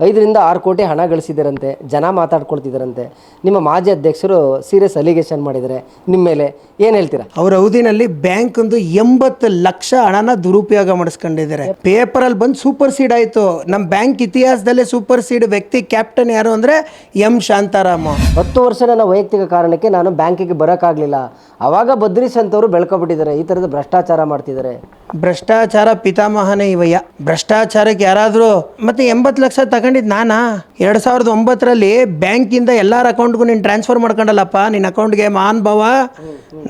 ಐದರಿಂದ ಆರು ಕೋಟಿ ಹಣ ಗಳಿಸಿದರಂತೆ ಜನ ಮಾತಾಡ್ಕೊಳ್ತಿದ್ದಾರಂತೆ ನಿಮ್ಮ ಮಾಜಿ ಅಧ್ಯಕ್ಷರು ಸೀರಿಯಸ್ ಅಲಿಗೇಷನ್ ಮಾಡಿದ್ದಾರೆ ನಿಮ್ಮ ಮೇಲೆ ಏನು ಹೇಳ್ತೀರಾ? ಅವ್ರ ಅವಧಿನಲ್ಲಿ ಬ್ಯಾಂಕ್ ಒಂದು ಎಂಬತ್ತು ಲಕ್ಷ ಹಣನ ದುರುಪಯೋಗ ಮಾಡಿಸ್ಕೊಂಡಿದ್ದಾರೆ. ಪೇಪರಲ್ಲಿ ಬಂದು ಸೂಪರ್ ಸೀಡ್ ಆಯಿತು. ನಮ್ಮ ಬ್ಯಾಂಕ್ ಇತಿಹಾಸದಲ್ಲೇ ಸೂಪರ್ ಸೀಡ್ ವ್ಯಕ್ತಿ ಕ್ಯಾಪ್ಟನ್ ಯಾರು ಅಂದರೆ ಎಂ. ಶಾಂತಾರಾಮ. ಹತ್ತು ವರ್ಷ ನನ್ನ ವೈಯಕ್ತಿಕ ಕಾರಣಕ್ಕೆ ನಾನು ಬ್ಯಾಂಕಿಗೆ ಬರೋಕ್ಕಾಗಲಿಲ್ಲ. ಆವಾಗ ಬದ್ರೀಶ್ ಅಂತವರು ಬೆಳ್ಕೊಬಿಟ್ಟಿದ್ದಾರೆ. ಈ ಥರದ ಭ್ರಷ್ಟಾಚಾರ ಮಾಡ್ತಿದ್ದಾರೆ. ಭ್ರಷ್ಟಾಚಾರ ಪಿತಾಮಹನೇ ಇವಯ್ಯ ಭ್ರಷ್ಟಾಚಾರಕ್ಕೆ ಯಾರಾದರೂ ಮತ್ತೆ ಎಂಬತ್ತು ಲಕ್ಷ ತಗೊಂಡಿದ್ದು ನಾನಾ? ಎರಡು ಸಾವಿರದ ಒಂಬತ್ತರಲ್ಲಿ ಬ್ಯಾಂಕಿಂದ ಎಲ್ಲರ ಅಕೌಂಟ್ಗೂ ನೀನು ಟ್ರಾನ್ಸ್ಫರ್ ಮಾಡ್ಕೊಂಡಲ್ಲಪ್ಪ ನಿನ್ನ ಅಕೌಂಟ್ಗೆ ಮಾನ್ ಭಾವ.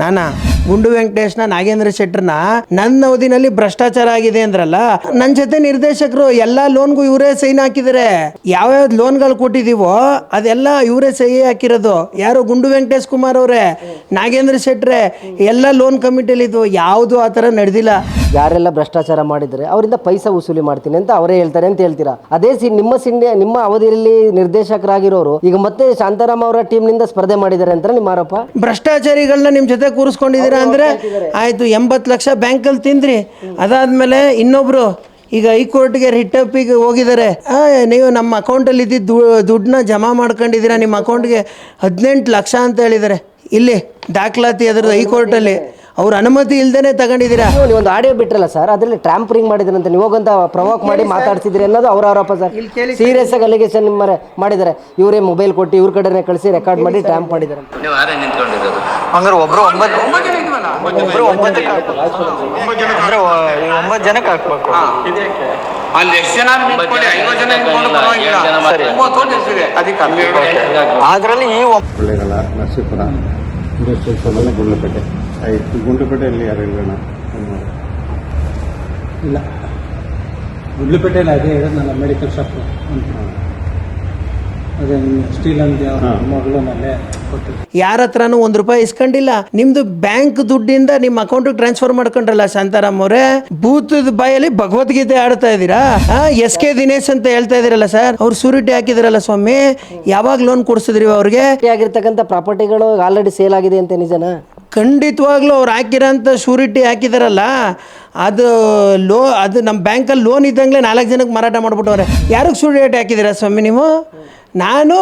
ನಾನಾ, ಗುಂಡು ವೆಂಕಟೇಶ್ನ ನಾಗೇಂದ್ರ ಶೆಟ್ಟರ್ನ ನನ್ನ ಅವಧಿನಲ್ಲಿ ಭ್ರಷ್ಟಾಚಾರ ಆಗಿದೆ ಅಂದ್ರಲ್ಲ ನನ್ನ ಜೊತೆ ನಿರ್ದೇಶಕರು ಎಲ್ಲ ಲೋನ್ಗೂ ಇವರೇ ಸೈನ್ ಹಾಕಿದ್ದಾರೆ ಯಾವ್ಯಾವ ಲೋನ್ಗಳು ಕೊಟ್ಟಿದ್ದೀವೋ ಅದೆಲ್ಲ ಇವರೇ ಸಹಿ ಹಾಕಿರೋದು. ಯಾರು ಗುಂಡು ವೆಂಕಟೇಶ್ ಕುಮಾರ್ ಅವರೇ, ನಾಗೇಂದ್ರ ಶೆಟ್ರೆ ಎಲ್ಲ ಲೋನ್ ಕಮಿಟಿಯಲ್ಲಿ ಇದು ಯಾವುದು ಆ ಥರ ನಡೆದಿಲ್ಲ. ಯಾರೆಲ್ಲ ಭ್ರಷ್ಟಾಚಾರ ಮಾಡಿದರೆ ಅವರಿಂದ ಪೈಸಾ ವಸೂಲಿ ಮಾಡ್ತೀನಿ ಅಂತ ಅವರೇ ಹೇಳ್ತಾರೆ ಅಂತ ಹೇಳ್ತೀರಾ? ಅದೇ ಸಿ ನಿಮ್ಮ ಸಿಂಡೆ ನಿಮ್ಮ ಅವಧಿಯಲ್ಲಿ ನಿರ್ದೇಶಕರಾಗಿರೋರು ಈಗ ಮತ್ತೆ ಶಾಂತಾರಾಮ್ ಅವರ ಟೀಮ್ನಿಂದ ಸ್ಪರ್ಧೆ ಮಾಡಿದ್ದಾರೆ ಅಂತ ನಿಮ್ಮ ಆರೋಪ? ಭ್ರಷ್ಟಾಚಾರಿಗಳನ್ನ ನಿಮ್ಮ ಜೊತೆ ಕೂರಿಸ್ಕೊಂಡಿದ್ದೀರಾ ಅಂದ್ರೆ ಆಯಿತು ಎಂಬತ್ತು ಲಕ್ಷ ಬ್ಯಾಂಕಲ್ಲಿ ತಿಂದ್ರಿ. ಅದಾದ್ಮೇಲೆ ಇನ್ನೊಬ್ರು ಈಗ ಹೈಕೋರ್ಟ್ಗೆ ರಿಟಪ್ಪಿಗೆ ಹೋಗಿದ್ದಾರೆ. ಆ, ನೀವು ನಮ್ಮ ಅಕೌಂಟಲ್ಲಿ ಇದ್ದಿದ್ದು ದುಡ್ಡನ್ನ ಜಮಾ ಮಾಡ್ಕೊಂಡಿದ್ದೀರಾ ನಿಮ್ಮ ಅಕೌಂಟ್ಗೆ ಹದಿನೆಂಟು ಲಕ್ಷ ಅಂತ ಹೇಳಿದ್ದಾರೆ. ಇಲ್ಲಿ ದಾಖಲಾತಿ ಅದ್ರದ್ದು ಹೈಕೋರ್ಟಲ್ಲಿ. ಅವ್ರ ಅನುಮತಿ ಇಲ್ದೇನೆ ತಗೊಂಡಿದ್ದೀರಾ? ನೀವು ನೀವು ಒಂದು ಆಡಿಯೋ ಬಿಟ್ರಲ್ಲ ಸರ್ ಅದರಲ್ಲಿ ಟ್ರಾಂಪರಿಂಗ್ ಮಾಡಿದ್ರಂತೆ ನೀವು ಹೋಗಂತ ಪ್ರವೋಕ್ ಮಾಡಿ ಮಾತಾಡ್ತಿದ್ರಿ ಅನ್ನೋದು ಅವ್ರ ಆರೋಪ ಸರ್ ಸೀರಿಯಸ್ ಆಗಿ ಅಲಿಗೇಷನ್ ನಿಮ್ಮ ಮಾಡಿದ್ದಾರೆ. ಇವರೇ ಮೊಬೈಲ್ ಕೊಟ್ಟು ಇವ್ರ ಕಡೆನೆ ಕಳಿಸಿ ರೆಕಾರ್ಡ್ ಮಾಡಿ ಟ್ಯಾಂಪ್ ಮಾಡಿದ್ದಾರೆ ಹಂಗಾರೆ ಒಬ್ರು ಒಂಬತ್ತು ಒಬ್ರು ಒಂಬತ್ತಕ್ಕೆ ಅಂದ್ರೆ ಒಂಬತ್ತು ಜನಕ್ಕೆ ಹಾಕ್ಬೇಕು. ಅಲ್ಲಿ ಎಷ್ಟು ಜನ ಐವತ್ತು ಜನ ಪರವಾಗಿಲ್ಲ. ಅದಕ್ಕೆ ಅದರಲ್ಲಿ ಈ ಒಬ್ಬ ಕೊಳ್ಳೇಗಾಲ ನರಸೀಪುರ ಆಮೇಲೆ ಗುಂಡ್ಲಪೇಟೆ. ಆಯ್ತು ಗುಂಡ್ಲುಪೇಟೆಯಲ್ಲಿ ಯಾರು ಇಲ್ಲಣ್ಣ ಇಲ್ಲ. ಗುಂಡ್ಲುಪೇಟೆಯಲ್ಲಿ ಅದೇ ಹೇಳೋದು ನನ್ನ ಮೆಡಿಕಲ್ ಶಾಪ್ ಅಂತ ಅದೇ ಸ್ಟೀಲ್ ಅಂತ ಮಗಳು ಮನೆ ಕೊಟ್ಟು ಯಾರ ಹತ್ರನೂ ಒಂದ್ ರೂಪಾಯಿ ಇಸ್ಕೊಂಡಿಲ್ಲ. ನಿಮ್ದು ಬ್ಯಾಂಕ್ ದುಡ್ಡಿಂದ ನಿಮ್ಮ ಅಕೌಂಟ್ ಟ್ರಾನ್ಸ್ಫರ್ ಮಾಡ್ಕೊಂಡ್ರಲ್ಲ ಶಾಂತಾರಾಮ್ ಅವರೇ? ಭೂತದ ಬಾಯಲ್ಲಿ ಭಗವದ್ಗೀತೆ ಆಡ್ತಾ ಇದ್ದೀರಾ? ಎಸ್ ಕೆ ದಿನೇಶ್ ಅಂತ ಹೇಳ್ತಾ ಇದೀರಲ್ಲ ಸರ್. ಅವ್ರು ಸೂರಿಟಿ ಹಾಕಿದಿರಲ್ಲ ಸ್ವಾಮಿ. ಯಾವಾಗ ಲೋನ್ ಕೊಡಿಸಿದ್ರಿ ಅವ್ರಿಗೆ? ಆಗಿರ್ತಕ್ಕಂಥ ಪ್ರಾಪರ್ಟಿಗಳು ಆಲ್ರೆಡಿ ಸೇಲ್ ಆಗಿದೆ ಅಂತ ನಿಜನಾ? ಖಂಡಿತವಾಗ್ಲೂ ಅವ್ರು ಹಾಕಿರೋಂಥ ಶೂರಿಟಿ ಹಾಕಿದಾರಲ್ಲ, ಅದು ಲೋ, ಅದು ನಮ್ಮ ಬ್ಯಾಂಕಲ್ಲಿ ಲೋನ್ ಇದ್ದಂಗೆ ನಾಲ್ಕು ಜನಕ್ಕೆ ಮಾರಾಟ ಮಾಡ್ಬಿಟ್ಟವ್ರೆ. ಯಾರಿಗೆ ಶೂರಿಟಿ ಹಾಕಿದ್ದೀರಾ ಸ್ವಾಮಿ ನೀವು? ನಾನು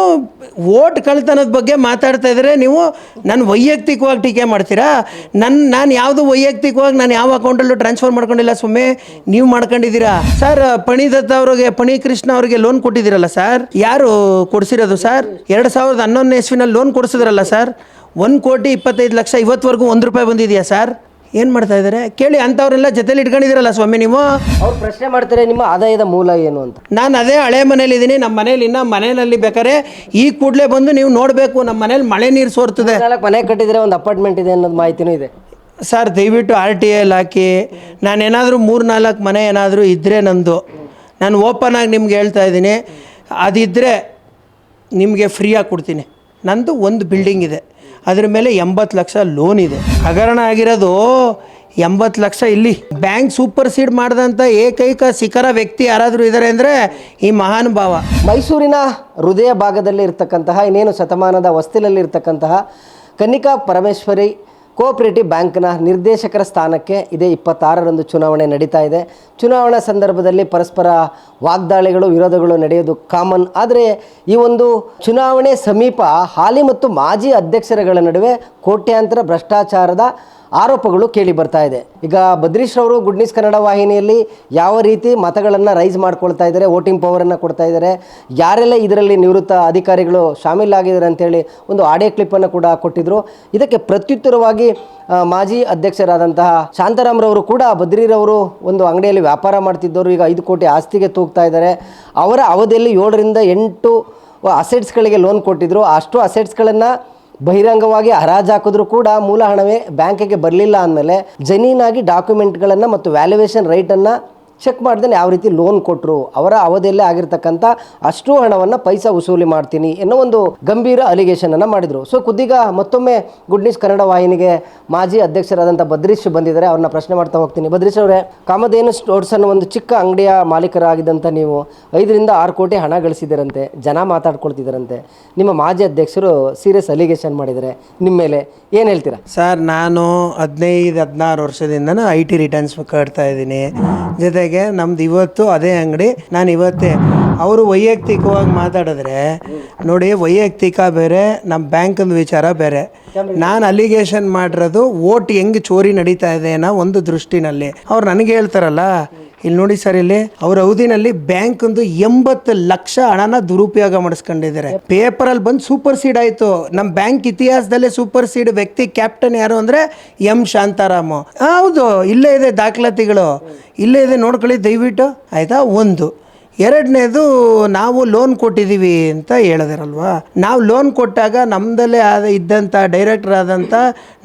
ಓಟ್ ಕಳ್ತನದ ಬಗ್ಗೆ ಮಾತಾಡ್ತಾ ಇದ್ರೆ ನೀವು ನನ್ನ ವೈಯಕ್ತಿಕವಾಗಿ ಟೀಕೆ ಮಾಡ್ತೀರಾ? ನನ್ನ ನಾನು ಯಾವುದು ವೈಯಕ್ತಿಕವಾಗಿ ನಾನು ಯಾವ ಅಕೌಂಟಲ್ಲೂ ಟ್ರಾನ್ಸ್ಫರ್ ಮಾಡ್ಕೊಂಡಿಲ್ಲ ಸ್ವಾಮಿ. ನೀವು ಮಾಡ್ಕೊಂಡಿದ್ದೀರಾ? ಸರ್ ಪಣಿದತ್ತ ಅವ್ರಿಗೆ ಪಣಿ ಕೃಷ್ಣ ಅವ್ರಿಗೆ ಲೋನ್ ಕೊಟ್ಟಿದ್ದೀರಲ್ಲ ಸರ್? ಯಾರು ಕೊಡಿಸಿರೋದು ಸರ್? ಎರಡು ಸಾವಿರದ ಹನ್ನೊಂದನೇ ಇಸ್ವಿನಲ್ಲಿ ಲೋನ್ ಕೊಡಿಸಿದ್ರಲ್ಲ ಸರ್? ಒಂದು ಕೋಟಿ ಇಪ್ಪತ್ತೈದು ಲಕ್ಷ ಇವತ್ತುವರೆಗೂ ಒಂದು ರೂಪಾಯಿ ಬಂದಿದೆಯಾ ಸರ್ ಏನು ಮಾಡ್ತಾ ಇದ್ದಾರೆ? ಕೇಳಿ ಅಂಥವ್ರೆಲ್ಲ ಜೊತೆಲಿ ಇಟ್ಕೊಂಡಿದ್ದೀರಲ್ಲ ಸ್ವಾಮಿ ನೀವು? ಅವ್ರು ಪ್ರಶ್ನೆ ಮಾಡ್ತಾರೆ ನಿಮ್ಮ ಆದಾಯದ ಮೂಲ ಏನು ಅಂತ. ನಾನು ಅದೇ ಹಳೆ ಮನೇಲಿದ್ದೀನಿ ನಮ್ಮ ಮನೇಲಿ ಇನ್ನ ಮನೆಯಲ್ಲಿ ಬೇಕಾದ್ರೆ ಈ ಕೂಡಲೇ ಬಂದು ನೀವು ನೋಡಬೇಕು ನಮ್ಮ ಮನೇಲಿ ಮಳೆ ನೀರು ಸೋರ್ತದೆ. ನಾಲ್ಕು ಮನೆ ಕಟ್ಟಿದ್ರೆ ಒಂದು ಅಪಾರ್ಟ್ಮೆಂಟ್ ಇದೆ ಅನ್ನೋದು ಮಾಹಿತಿನೂ ಇದೆ. ಸರ್ ದಯವಿಟ್ಟು ಆರ್ ಟಿ ಎಲ್ ಹಾಕಿ. ನಾನೇನಾದರೂ ಮೂರು ನಾಲ್ಕು ಮನೆ ಏನಾದರೂ ಇದ್ದರೆ ನಂದು. ನಾನು ಓಪನ್ ಆಗಿ ನಿಮ್ಗೆ ಹೇಳ್ತಾ ಇದ್ದೀನಿ. ಅದಿದ್ದರೆ ನಿಮಗೆ ಫ್ರೀಯಾಗಿ ಕೊಡ್ತೀನಿ. ನಂದು ಒಂದು ಬಿಲ್ಡಿಂಗ್ ಇದೆ. ಅದ್ರ ಮೇಲೆ ಎಂಬತ್ತು ಲಕ್ಷ ಲೋನ್ ಇದೆ. ಹಗರಣ ಆಗಿರೋದು ಎಂಬತ್ತು ಲಕ್ಷ ಇಲ್ಲಿ. ಬ್ಯಾಂಕ್ ಸೂಪರ್ ಸೀಡ್ ಮಾಡಿದಂಥ ಏಕೈಕ ಶಿಖರ ವ್ಯಕ್ತಿ ಯಾರಾದರೂ ಇದ್ದಾರೆ ಅಂದರೆ ಈ ಮಹಾನುಭಾವ ಮೈಸೂರಿನ ಹೃದಯ ಭಾಗದಲ್ಲಿ ಇರ್ತಕ್ಕಂತಹ ಇನ್ನೇನು ಶತಮಾನದ ವಸ್ತಿಲಲ್ಲಿ ಇರ್ತಕ್ಕಂತಹ ಕನ್ನಿಕಾ ಪರಮೇಶ್ವರಿ ಕೋಆಪರೇಟಿವ್ ಬ್ಯಾಂಕ್ನ ನಿರ್ದೇಶಕರ ಸ್ಥಾನಕ್ಕೆ ಇದೇ ಇಪ್ಪತ್ತಾರರಂದು ಚುನಾವಣೆ ನಡೀತಾ ಇದೆ. ಚುನಾವಣಾ ಸಂದರ್ಭದಲ್ಲಿ ಪರಸ್ಪರ ವಾಗ್ದಾಳಿಗಳು, ವಿರೋಧಗಳು ನಡೆಯೋದು ಕಾಮನ್. ಆದರೆ ಈ ಒಂದು ಚುನಾವಣೆ ಸಮೀಪ ಹಾಲಿ ಮತ್ತು ಮಾಜಿ ಅಧ್ಯಕ್ಷರುಗಳ ನಡುವೆ ಕೋಟ್ಯಾಂತರ ಭ್ರಷ್ಟಾಚಾರದ ಆರೋಪಗಳು ಕೇಳಿ ಬರ್ತಾ ಇದೆ. ಈಗ ಬದ್ರೀಶ್ ಅವರು ಗುಡ್ ನ್ಯೂಸ್ ಕನ್ನಡ ವಾಹಿನಿಯಲ್ಲಿ ಯಾವ ರೀತಿ ಮತಗಳನ್ನು ರೈಸ್ ಮಾಡ್ಕೊಳ್ತಾ ಇದ್ದಾರೆ, ವೋಟಿಂಗ್ ಪವರನ್ನು ಕೊಡ್ತಾ ಇದ್ದಾರೆ, ಯಾರೆಲ್ಲ ಇದರಲ್ಲಿ ನಿವೃತ್ತ ಅಧಿಕಾರಿಗಳು ಶಾಮೀಲಾಗಿದ್ದಾರೆ ಅಂತೇಳಿ ಒಂದು ಆಡಿಯೋ ಕ್ಲಿಪ್ಪನ್ನು ಕೂಡ ಕೊಟ್ಟಿದ್ದರು ಇದಕ್ಕೆ ಪ್ರತ್ಯುತ್ತರವಾಗಿ ಮಾಜಿ ಅಧ್ಯಕ್ಷರಾದಂತಹ ಶಾಂತಾರಾಮ್ರವರು ಕೂಡ ಬದ್ರೀರವರು ಒಂದು ಅಂಗಡಿಯಲ್ಲಿ ವ್ಯಾಪಾರ ಮಾಡ್ತಿದ್ದವರು, ಈಗ ಐದು ಕೋಟಿ ಆಸ್ತಿಗೆ ತೂಗ್ತಾ ಇದ್ದಾರೆ. ಅವರ ಅವಧಿಯಲ್ಲಿ ಏಳರಿಂದ ಎಂಟು ಅಸೆಟ್ಸ್ಗಳಿಗೆ ಲೋನ್ ಕೊಟ್ಟಿದ್ದರು ಅಷ್ಟು ಅಸೆಟ್ಸ್ಗಳನ್ನು ಬಹಿರಂಗವಾಗಿ ಹರಾಜು ಹಾಕಿದ್ರು ಕೂಡ ಮೂಲ ಹಣವೇ ಬ್ಯಾಂಕಿಗೆ ಬರಲಿಲ್ಲ ಅಂದಮೇಲೆ ಜನೀನಾಗಿ ಡಾಕ್ಯುಮೆಂಟ್ಗಳನ್ನು ಮತ್ತು ವ್ಯಾಲ್ಯುವೇಷನ್ ರೈಟನ್ನು ಚೆಕ್ ಮಾಡ್ದೇ ಯಾವ ರೀತಿ ಲೋನ್ ಕೊಟ್ಟರು ಅವರ ಅವಧಿಯಲ್ಲೇ ಆಗಿರ್ತಕ್ಕಂಥ ಅಷ್ಟು ಹಣವನ್ನು ಪೈಸಾ ವಸೂಲಿ ಮಾಡ್ತೀನಿ ಅನ್ನೋ ಒಂದು ಗಂಭೀರ ಅಲಿಗೇಷನ್ ಅನ್ನು ಮಾಡಿದರು. ಸೊ ಖುದ್ದೀಗ ಮತ್ತೊಮ್ಮೆ ಗುಡ್ ನ್ಯೂಸ್ ಕನ್ನಡ ವಾಹಿನಿಗೆ ಮಾಜಿ ಅಧ್ಯಕ್ಷರಾದಂಥ ಬದ್ರೀಶ್ ಬಂದಿದ್ದಾರೆ, ಅವ್ರನ್ನ ಪ್ರಶ್ನೆ ಮಾಡ್ತಾ ಹೋಗ್ತೀನಿ. ಬದ್ರೀಶ್ ಅವರೇ, ಕಾಮಧೇನು ಸ್ಟೋರ್ಸ್ ಅನ್ನೋ ಒಂದು ಚಿಕ್ಕ ಅಂಗಡಿಯ ಮಾಲೀಕರಾಗಿದ್ದಂಥ ನೀವು ಐದರಿಂದ ಆರು ಕೋಟಿ ಹಣ ಗಳಿಸಿದಿರಂತೆ ಜನ ಮಾತಾಡ್ಕೊಳ್ತಿದ್ದಾರಂತೆ. ನಿಮ್ಮ ಮಾಜಿ ಅಧ್ಯಕ್ಷರು ಸೀರಿಯಸ್ ಅಲಿಗೇಷನ್ ಮಾಡಿದ್ದಾರೆ. ನಿಮ್ಮ ಮೇಲೆ ಏನು ಹೇಳ್ತೀರಾ? ಸರ್, ನಾನು ಹದಿನೈದು, ಹದಿನಾರು ವರ್ಷದಿಂದನೂ ಐ ಟಿ ರಿಟರ್ನ್ಸ್ ಕಟ್ತಾ ಇದ್ದೀನಿ. ಜೊತೆಗೆ ಕಡೆಗೆ ನಮ್ದು ಇವತ್ತು ಅದೇ ಅಂಗಡಿ. ನಾನು ಇವತ್ತೇ ಅವರು ವೈಯಕ್ತಿಕವಾಗಿ ಮಾತಾಡಿದ್ರೆ ನೋಡಿ, ವೈಯಕ್ತಿಕ ಬೇರೆ ನಮ್ಮ ಬ್ಯಾಂಕಿನ ವಿಚಾರ ಬೇರೆ. ನಾನು ಅಲಿಗೇಷನ್ ಮಾಡಿರೋದು ಓಟ್ ಹೆಂಗೆ ಚೋರಿ ನಡೀತಾ ಇದೆ ಅನ್ನೋ ಒಂದು ದೃಷ್ಟಿನಲ್ಲಿ. ಅವ್ರು ನನಗೆ ಹೇಳ್ತಾರಲ್ಲ ಇಲ್ಲಿ ನೋಡಿ ಸರ್, ಇಲ್ಲಿ ಅವ್ರ ಅವಧಿನಲ್ಲಿ ಬ್ಯಾಂಕ್ ಒಂದು ಎಂಬತ್ತು ಲಕ್ಷ ಹಣನ ದುರುಪಯೋಗ ಮಾಡಿಸ್ಕೊಂಡಿದ್ದಾರೆ. ಪೇಪರ್ ಅಲ್ಲಿ ಬಂದು ಸೂಪರ್ ಸೀಡ್ ಆಯ್ತು. ನಮ್ಮ ಬ್ಯಾಂಕ್ ಇತಿಹಾಸದಲ್ಲೇ ಸೂಪರ್ ಸೀಡ್ ವ್ಯಕ್ತಿ ಕ್ಯಾಪ್ಟನ್ ಯಾರು ಅಂದ್ರೆ ಎಂ. ಶಾಂತಾರಾಮ್. ಹೌದು, ಇಲ್ಲೇ ಇದೆ ದಾಖಲಾತಿಗಳು. ಇಲ್ಲೇ ಇದೆ, ನೋಡ್ಕೊಳ್ಳಿ, ದಯವಿಟ್ಟು. ಆಯ್ತಾ? ಒಂದು. ಎರಡನೇದು, ನಾವು ಲೋನ್ ಕೊಟ್ಟಿದ್ದೀವಿ ಅಂತ ಹೇಳಿದಾರಲ್ವಾ? ನಾವು ಲೋನ್ ಕೊಟ್ಟಾಗ ನಮ್ಮದಲ್ಲೇ ಆದ ಇದ್ದಂಥ ಡೈರೆಕ್ಟರ್ ಆದಂಥ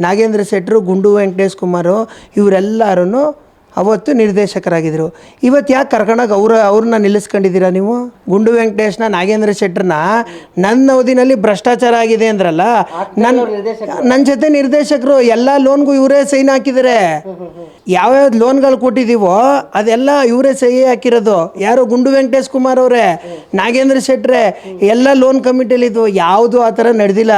ನಾಗೇಂದ್ರ ಶೆಟ್ಟರು, ಗುಂಡು ವೆಂಕಟೇಶ್ ಕುಮಾರು ಇವರೆಲ್ಲರೂ ಅವತ್ತು ನಿರ್ದೇಶಕರಾಗಿದ್ದರು ಇವತ್ತು ಯಾಕೆ ಕರ್ಕೊಂಡಾಗ ಅವ್ರ ಅವ್ರನ್ನ ನಿಲ್ಲಿಸ್ಕೊಂಡಿದ್ದೀರಾ ನೀವು? ಗುಂಡು ವೆಂಕಟೇಶ್ನ ನಾಗೇಂದ್ರ ಶೆಟ್ಟರ್ನ ನನ್ನ ಅವಧಿನಲ್ಲಿ ಭ್ರಷ್ಟಾಚಾರ ಆಗಿದೆ ಅಂದ್ರಲ್ಲ ನನ್ನ ನನ್ನ ಜೊತೆ ನಿರ್ದೇಶಕರು ಎಲ್ಲ ಲೋನ್ಗೂ ಇವರೇ ಸೈನ್ ಹಾಕಿದ್ದಾರೆ ಯಾವ್ಯಾವ ಲೋನ್ಗಳು ಕೊಟ್ಟಿದ್ದೀವೋ ಅದೆಲ್ಲ ಇವರೇ ಸಹಿ ಹಾಕಿರೋದು. ಯಾರು? ಗುಂಡು ವೆಂಕಟೇಶ್ ಕುಮಾರ್ ಅವರೇ ನಾಗೇಂದ್ರ ಶೆಟ್ರೆ ಎಲ್ಲ ಲೋನ್ ಕಮಿಟಿಯಲ್ಲಿ ಇದು ಯಾವುದು ಆ ಥರ ನಡೆದಿಲ್ಲ.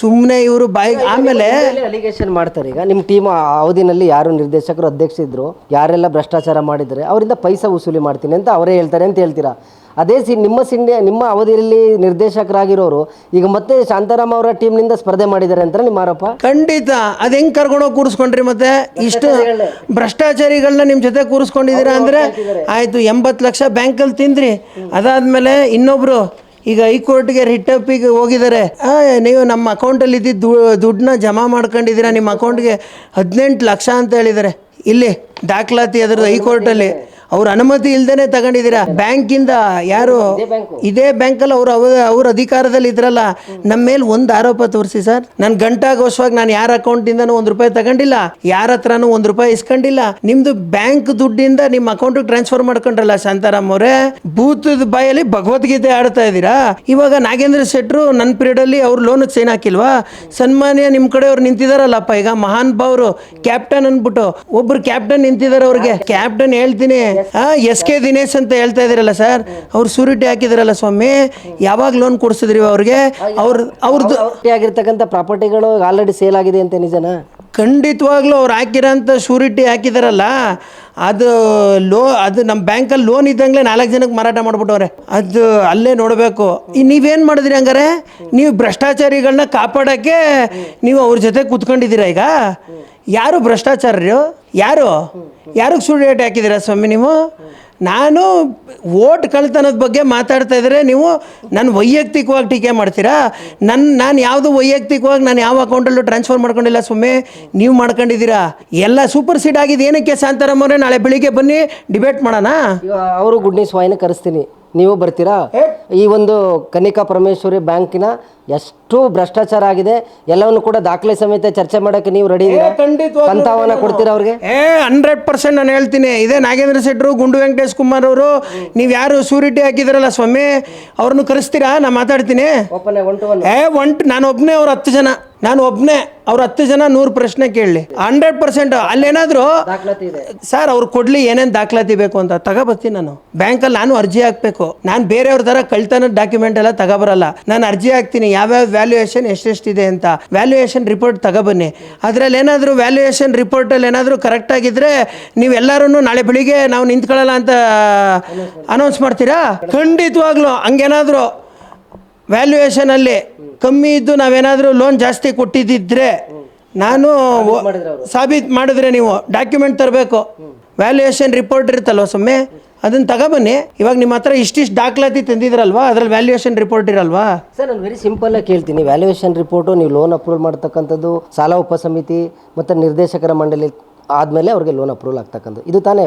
ಸುಮ್ಮನೆ ಇವರು ಬಾಯಿ ಆಮೇಲೆ ಅಲಿಗೇಷನ್ ಮಾಡ್ತಾರೆ ಈಗ. ನಿಮ್ಮ ಟೀಮ್ ಅವಧಿನಲ್ಲಿ ಯಾರು ನಿರ್ದೇಶಕರು ಅಧ್ಯಕ್ಷ ಇದ್ರು ಯಾರೆಲ್ಲ ಭ್ರಷ್ಟಾಚಾರ ಮಾಡಿದರೆ ಅವರಿಂದ ಪೈಸಾ ವಸೂಲಿ ಮಾಡ್ತೀನಿ ಅಂತ ಅವರೇ ಹೇಳ್ತಾರೆ ಅಂತ ಹೇಳ್ತೀರಾ? ಅದೇ ಸಿ ನಿಮ್ಮ ಸಿಂಡಿ ನಿಮ್ಮ ಅವಧಿಯಲ್ಲಿ ನಿರ್ದೇಶಕರಾಗಿರೋರು ಈಗ ಮತ್ತೆ ಶಾಂತಾರಾಮ್ ಅವರ ಟೀಮ್ನಿಂದ ಸ್ಪರ್ಧೆ ಮಾಡಿದ್ದಾರೆ ಅಂತ ನಿಮ್ಮ ಆರೋಪ? ಖಂಡಿತ. ಅದು ಹೆಂಗ್ ಕರ್ಕೊಂಡೋಗಿ ಕೂರಿಸ್ಕೊಂಡ್ರಿ ಮತ್ತೆ? ಇಷ್ಟು ಭ್ರಷ್ಟಾಚಾರಿಗಳನ್ನ ನಿಮ್ಮ ಜೊತೆ ಕೂರಿಸ್ಕೊಂಡಿದ್ದೀರಾ ಅಂದ್ರೆ ಆಯಿತು ಎಂಬತ್ತು ಲಕ್ಷ ಬ್ಯಾಂಕಲ್ಲಿ ತಿಂದ್ರಿ. ಅದಾದಮೇಲೆ ಇನ್ನೊಬ್ರು ಈಗ ಹೈಕೋರ್ಟ್ಗೆ ರಿಟಪ್ಪಿಗೆ ಹೋಗಿದ್ದಾರೆ. ಆ, ನೀವು ನಮ್ಮ ಅಕೌಂಟಲ್ಲಿ ಇದ್ದಿದ್ದು ದುಡ್ಡನ್ನ ಜಮಾ ಮಾಡ್ಕೊಂಡಿದ್ದೀರಾ? ನಿಮ್ಮ ಅಕೌಂಟ್ಗೆ ಹದಿನೆಂಟು ಲಕ್ಷ ಅಂತ ಹೇಳಿದ್ದಾರೆ. ಇಲ್ಲಿ ದಾಖಲಾತಿ ಅದರದ್ದು ಹೈಕೋರ್ಟಲ್ಲಿ. ಅವ್ರ ಅನುಮತಿ ಇಲ್ದೇನೆ ತಗೊಂಡಿದ್ದೀರಾ? ಬ್ಯಾಂಕಿಂದ ಯಾರು? ಇದೇ ಬ್ಯಾಂಕಲ್ಲಿ ಅವ್ರು ಅವ್ರ ಅವ್ರ ಅಧಿಕಾರದಲ್ಲಿ ಇದ್ರಲ್ಲ ನಮ್ಮ ಮೇಲೆ ಒಂದು ಆರೋಪ ತೋರಿಸಿ ಸರ್. ನಾನು ಗಂಟಾಗೋಸ್ವಾಗಿ ನಾನು ಯಾರ ಅಕೌಂಟಿಂದನೂ ಒಂದ್ ರೂಪಾಯಿ ತಗೊಂಡಿಲ್ಲ ಯಾರ ಹತ್ರನೂ ಒಂದ್ ರೂಪಾಯಿ ಇಸ್ಕೊಂಡಿಲ್ಲ. ನಿಮ್ದು ಬ್ಯಾಂಕ್ ದುಡ್ಡಿಂದ ನಿಮ್ಮ ಅಕೌಂಟ್ ಟ್ರಾನ್ಸ್ಫರ್ ಮಾಡ್ಕೊಂಡ್ರಲ್ಲ ಶಾಂತಾರಾಮ್ ಅವರೇ? ಭೂತದ ಬಾಯಲ್ಲಿ ಭಗವದ್ಗೀತೆ ಆಡ್ತಾ ಇದ್ದೀರಾ? ಇವಾಗ ನಾಗೇಂದ್ರ ಶೆಟ್ರು ನನ್ನ ಪೀರಿಯಡಲ್ಲಿ ಅವ್ರು ಲೋನ್ ಸೈನ್ ಹಾಕಿಲ್ವಾ? ಸನ್ಮಾನ್ಯ ನಿಮ್ಮ ಕಡೆ ಅವ್ರು ನಿಂತಿದಾರಲ್ಲಪ್ಪ ಈಗ ಮಹಾನ್ ಭಾವರು ಕ್ಯಾಪ್ಟನ್ ಅನ್ಬಿಟ್ಟು. ಒಬ್ರು ಕ್ಯಾಪ್ಟನ್ ನಿಂತಿದ್ದಾರೆ ಅವ್ರಿಗೆ. ಕ್ಯಾಪ್ಟನ್ ಹೇಳ್ತೀನಿ. ಎಸ್ ಕೆ ದಿನೇಶ್ ಅಂತ ಹೇಳ್ತಾ ಇದ್ರಲ್ಲ ಸರ್ ಅವ್ರು ಸೂರಿಟಿ ಹಾಕಿದ್ರಲ್ಲ ಸ್ವಾಮಿ ಯಾವಾಗ ಲೋನ್ ಕೊಡಿಸಿದ್ರಿ ಅವ್ರಿಗೆ? ಅವ್ರ ಅವ್ರದ್ದು ಆಗಿರ್ತಕ್ಕಂಥ ಪ್ರಾಪರ್ಟಿಗಳು ಆಲ್ರೆಡಿ ಸೇಲ್ ಆಗಿದೆ ಅಂತ ನಿಜನ? ಖಂಡಿತವಾಗ್ಲೂ ಅವ್ರು ಹಾಕಿರೋಂಥ ಶೂರಿಟಿ ಹಾಕಿದಾರಲ್ಲ ಅದು ಲೋ ಅದು ನಮ್ಮ ಬ್ಯಾಂಕಲ್ಲಿ ಲೋನ್ ಇದ್ದಂಗೆ ನಾಲ್ಕು ಜನಕ್ಕೆ ಮಾರಾಟ ಮಾಡ್ಬಿಟ್ಟವ್ರೆ. ಅದು ಅಲ್ಲೇ ನೋಡಬೇಕು. ಈ ನೀವೇನು ಮಾಡಿದ್ರಿ ಹಂಗಾರೆ? ನೀವು ಭ್ರಷ್ಟಾಚಾರಿಗಳನ್ನ ಕಾಪಾಡೋಕ್ಕೆ ನೀವು ಅವ್ರ ಜೊತೆ ಕೂತ್ಕೊಂಡಿದ್ದೀರಾ ಈಗ? ಯಾರು ಭ್ರಷ್ಟಾಚಾರ್ಯರು? ಯಾರು? ಯಾರಿಗೆ ಸುಳ್ಳು ಹಾಕಿದ್ದೀರಾ ಸ್ವಾಮಿ ನೀವು? ನಾನು ಓಟ್ ಕಳ್ತನದ ಬಗ್ಗೆ ಮಾತಾಡ್ತಾ ಇದ್ರೆ ನೀವು ನನ್ನ ವೈಯಕ್ತಿಕವಾಗಿ ಟೀಕೆ ಮಾಡ್ತೀರಾ? ನನ್ನ ನಾನು ಯಾವುದು ವೈಯಕ್ತಿಕವಾಗಿ ನಾನು ಯಾವ ಅಕೌಂಟಲ್ಲೂ ಟ್ರಾನ್ಸ್ಫರ್ ಮಾಡ್ಕೊಂಡಿಲ್ಲ ಸ್ವಾಮಿ. ನೀವು ಮಾಡ್ಕೊಂಡಿದ್ದೀರಾ? ಎಲ್ಲ ಸೂಪರ್ ಸೀಡ್ ಆಗಿದೆ. ಏನಕ್ಕೆ ಶಾಂತಾರಾಮ್ ಅವರೇ ನಾಳೆ ಬೆಳಿಗ್ಗೆ ಬನ್ನಿ, ಡಿಬೇಟ್ ಮಾಡೋಣ? ಅವರು ಅವರು ಗುಡ್ನಿ ವಾಯಿನ ಕರೆಸ್ತೀನಿ. ನೀವು ಬರ್ತೀರಾ? ಈ ಒಂದು ಕನಿಕಾ ಪರಮೇಶ್ವರಿ ಬ್ಯಾಂಕಿನ ಎಷ್ಟು ಭ್ರಷ್ಟಾಚಾರ ಆಗಿದೆ. ಎಲ್ಲವನ್ನು ಕೂಡ ದಾಖಲೆ ಸಮೇತ ಚರ್ಚೆ ಮಾಡಕ್ಕೆ ನೀವು ರೆಡಿ ಸಂತಾವನ ಕೊಡ್ತೀರಾ ಅವ್ರಿಗೆ? ಏ ಹಂಡ್ರೆಡ್ ಪರ್ಸೆಂಟ್ ನಾನು ಹೇಳ್ತೀನಿ. ಇದೇ ನಾಗೇಂದ್ರ ಶೆಟ್ಟರು ಗುಂಡು ವೆಂಕಟೇಶ್ ಕುಮಾರ್ ಅವರು ನೀವು ಯಾರು ಸೂರಿಟಿ ಹಾಕಿದ್ರಲ್ಲ ಸ್ವಾಮಿ ಅವ್ರನ್ನು ಕರೆಸ್ತೀರಾ? ನಾ ಮಾತಾಡ್ತೀನಿ. ಏ ಒಂಟ್ ನಾನು ಒಬ್ಬನೇ ಅವ್ರು ಹತ್ತು ಜನ. ನಾನು ಒಬ್ಬನೇ ಅವ್ರ ಹತ್ತು ಜನ ನೂರು ಪ್ರಶ್ನೆ ಕೇಳಲಿ. ಹಂಡ್ರೆಡ್ ಪರ್ಸೆಂಟ್ ಅಲ್ಲೇನಾದರೂ ದಾಖಲಾತಿ ಇದೆ. ಸರ್ ಅವ್ರು ಕೊಡ್ಲಿ ಏನೇನು ದಾಖಲಾತಿ ಬೇಕು ಅಂತ. ತಗೋಬರ್ತೀನಿ ನಾನು. ಬ್ಯಾಂಕಲ್ಲಿ ನಾನು ಅರ್ಜಿ ಹಾಕಬೇಕು. ನಾನು ಬೇರೆಯವ್ರ ಥರ ಕಳ್ತಾನ ಡಾಕ್ಯುಮೆಂಟ್ ಎಲ್ಲ ತಗೋಬರಲ್ಲ. ನಾನು ಅರ್ಜಿ ಹಾಕ್ತೀನಿ ಯಾವ್ಯಾವ ವ್ಯಾಲ್ಯೂಯೇಷನ್ ಎಷ್ಟೆಷ್ಟಿದೆ ಅಂತ. ವ್ಯಾಲ್ಯೂಯೇಷನ್ ರಿಪೋರ್ಟ್ ತಗೋಬನ್ನಿ. ಅದರಲ್ಲಿ ಏನಾದರೂ ವ್ಯಾಲ್ಯೂಯೇಷನ್ ರಿಪೋರ್ಟಲ್ಲಿ ಏನಾದರೂ ಕರೆಕ್ಟ್ ಆಗಿದ್ರೆ ನೀವೆಲ್ಲರೂ ನಾಳೆ ಬೆಳಿಗ್ಗೆ ನಾವು ನಿಂತ್ಕೊಳ್ಳಲ್ಲ ಅಂತ ಅನೌನ್ಸ್ ಮಾಡ್ತೀರಾ? ಖಂಡಿತವಾಗ್ಲೂ ಹಂಗೇನಾದರೂ ವ್ಯಾಲ್ಯೂಯೇಷನಲ್ಲಿ ಕಮ್ಮಿ ಇದ್ದು ನಾವೇನಾದರೂ ಲೋನ್ ಜಾಸ್ತಿ ಕೊಟ್ಟಿದ್ದಿದ್ರೆ ನಾನು ಸಾಬೀತು ಮಾಡಿದ್ರೆ ನೀವು ಡಾಕ್ಯುಮೆಂಟ್ ತರಬೇಕು. ವ್ಯಾಲ್ಯೂಯೇಷನ್ ರಿಪೋರ್ಟ್ ಇರುತ್ತಲ್ವ ಸೊಮ್ಮೆ? ಅದನ್ನು ತಗೊಬನ್ನಿ. ಇವಾಗ ನಿಮ್ಮ ಹತ್ರ ಇಷ್ಟಿಷ್ಟು ದಾಖಲಾತಿ ತಂದಿದ್ರಲ್ವಾ? ಅದ್ರಲ್ಲಿ ವ್ಯಾಲ್ಯೂಯೇಷನ್ ರಿಪೋರ್ಟ್ ಇರಲ್ವಾ? ಸರ್ ನಾನು ವೆರಿ ಸಿಂಪಲ್ ಆಗಿ ಕೇಳ್ತೀನಿ. ವ್ಯಾಲ್ಯೂಯೇಷನ್ ರಿಪೋರ್ಟು ನೀವು ಲೋನ್ ಅಪ್ರೂವ್ ಮಾಡ್ತಕ್ಕಂಥದ್ದು ಸಾಲ ಉಪಸಮಿತಿ ಮತ್ತು ನಿರ್ದೇಶಕರ ಮಂಡಳಿ ಆದಮೇಲೆ ಅವ್ರಿಗೆ ಲೋನ್ ಅಪ್ರೂವಲ್ ಆಗ್ತಕ್ಕಂಥ ಇದು ತಾನೇ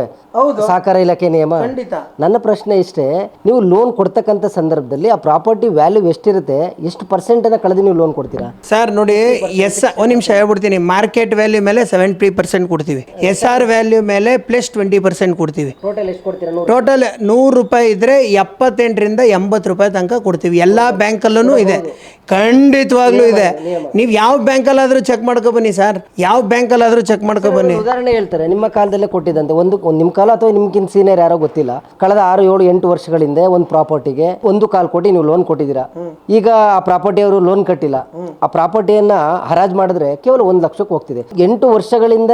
ಸಹಕಾರ ಇಲಾಖೆ ನಿಯಮ? ಖಂಡಿತ. ನನ್ನ ಪ್ರಶ್ನೆ ಇಷ್ಟೇ ನೀವು ಲೋನ್ ಕೊಡ್ತಕ್ಕಂಥ ಸಂದರ್ಭದಲ್ಲಿ ಆ ಪ್ರಾಪರ್ಟಿ ವ್ಯಾಲ್ಯೂ ಎಷ್ಟಿರುತ್ತೆ? ಎಷ್ಟು ಪರ್ಸೆಂಟ್ ಅನ್ನ ಕಳೆದು ನೀವು ಲೋನ್ ಕೊಡ್ತೀರಾ? ಸರ್ ನೋಡಿ ಎಸ್ ಒಂದು ನಿಮಿಷ ಹೇಳ್ಬಿಡ್ತೀನಿ. ಮಾರ್ಕೆಟ್ ವ್ಯಾಲ್ಯೂ ಮೇಲೆ ಸೆವೆಂಟಿ ಪರ್ಸೆಂಟ್ ಕೊಡ್ತೀವಿ. ಎಸ್ ಆರ್ ವ್ಯಾಲ್ಯೂ ಮೇಲೆ ಪ್ಲಸ್ ಟ್ವೆಂಟಿ ಪರ್ಸೆಂಟ್ ಕೊಡ್ತೀವಿ. ಟೋಟಲ್ ಎಷ್ಟು ಕೊಡ್ತೀರಾ? ಟೋಟಲ್ ನೂರು ರೂಪಾಯಿ ಇದ್ರೆ ಎಪ್ಪತ್ತೆಂಟರಿಂದ ಎಂಬತ್ತು ರೂಪಾಯಿ ತನಕ ಕೊಡ್ತೀವಿ. ಎಲ್ಲ ಬ್ಯಾಂಕಲ್ಲೂ ಇದೆ. ಖಂಡಿತವಾಗ್ಲೂ ಇದೆ. ನೀವು ಯಾವ ಬ್ಯಾಂಕಲ್ಲಾದರೂ ಚೆಕ್ ಮಾಡ್ಕೊ ಬನ್ನಿ ಸರ್ ಯಾವ ಬ್ಯಾಂಕಲ್ಲಾದರೂ ಚೆಕ್ ಮಾಡ್ಕೊ ಬನ್ನಿ. ಉದಾಹರಣೆ ಹೇಳ್ತಾರೆ, ನಿಮ್ಮ ಕಾಲದಲ್ಲೇ ಕೊಟ್ಟಿದ್ದಂತೆ, ಒಂದು ನಿಮ್ಮ ಕಾಲ ಅಥವಾ ನಿಮ್ಗಿಂತ ಸೀನಿಯರ್ ಯಾರೋ ಗೊತ್ತಿಲ್ಲ, ಕಳೆದ ಆರು, ಏಳು, ಎಂಟು ವರ್ಷಗಳಿಂದ ಒಂದು ಪ್ರಾಪರ್ಟಿಗೆ ಒಂದು ಕಾಲ್ ಕೋಟಿ ನೀವು ಲೋನ್ ಕೊಟ್ಟಿದ್ದೀರಾ. ಈಗ ಆ ಪ್ರಾಪರ್ಟಿ ಅವರು ಲೋನ್ ಕಟ್ಟಿಲ್ಲ. ಆ ಪ್ರಾಪರ್ಟಿಯನ್ನ ಹರಾಜ್ ಮಾಡಿದ್ರೆ ಕೇವಲ ಒಂದು ಲಕ್ಷಕ್ಕೆ ಹೋಗ್ತಿದೆ. ಎಂಟು ವರ್ಷಗಳಿಂದ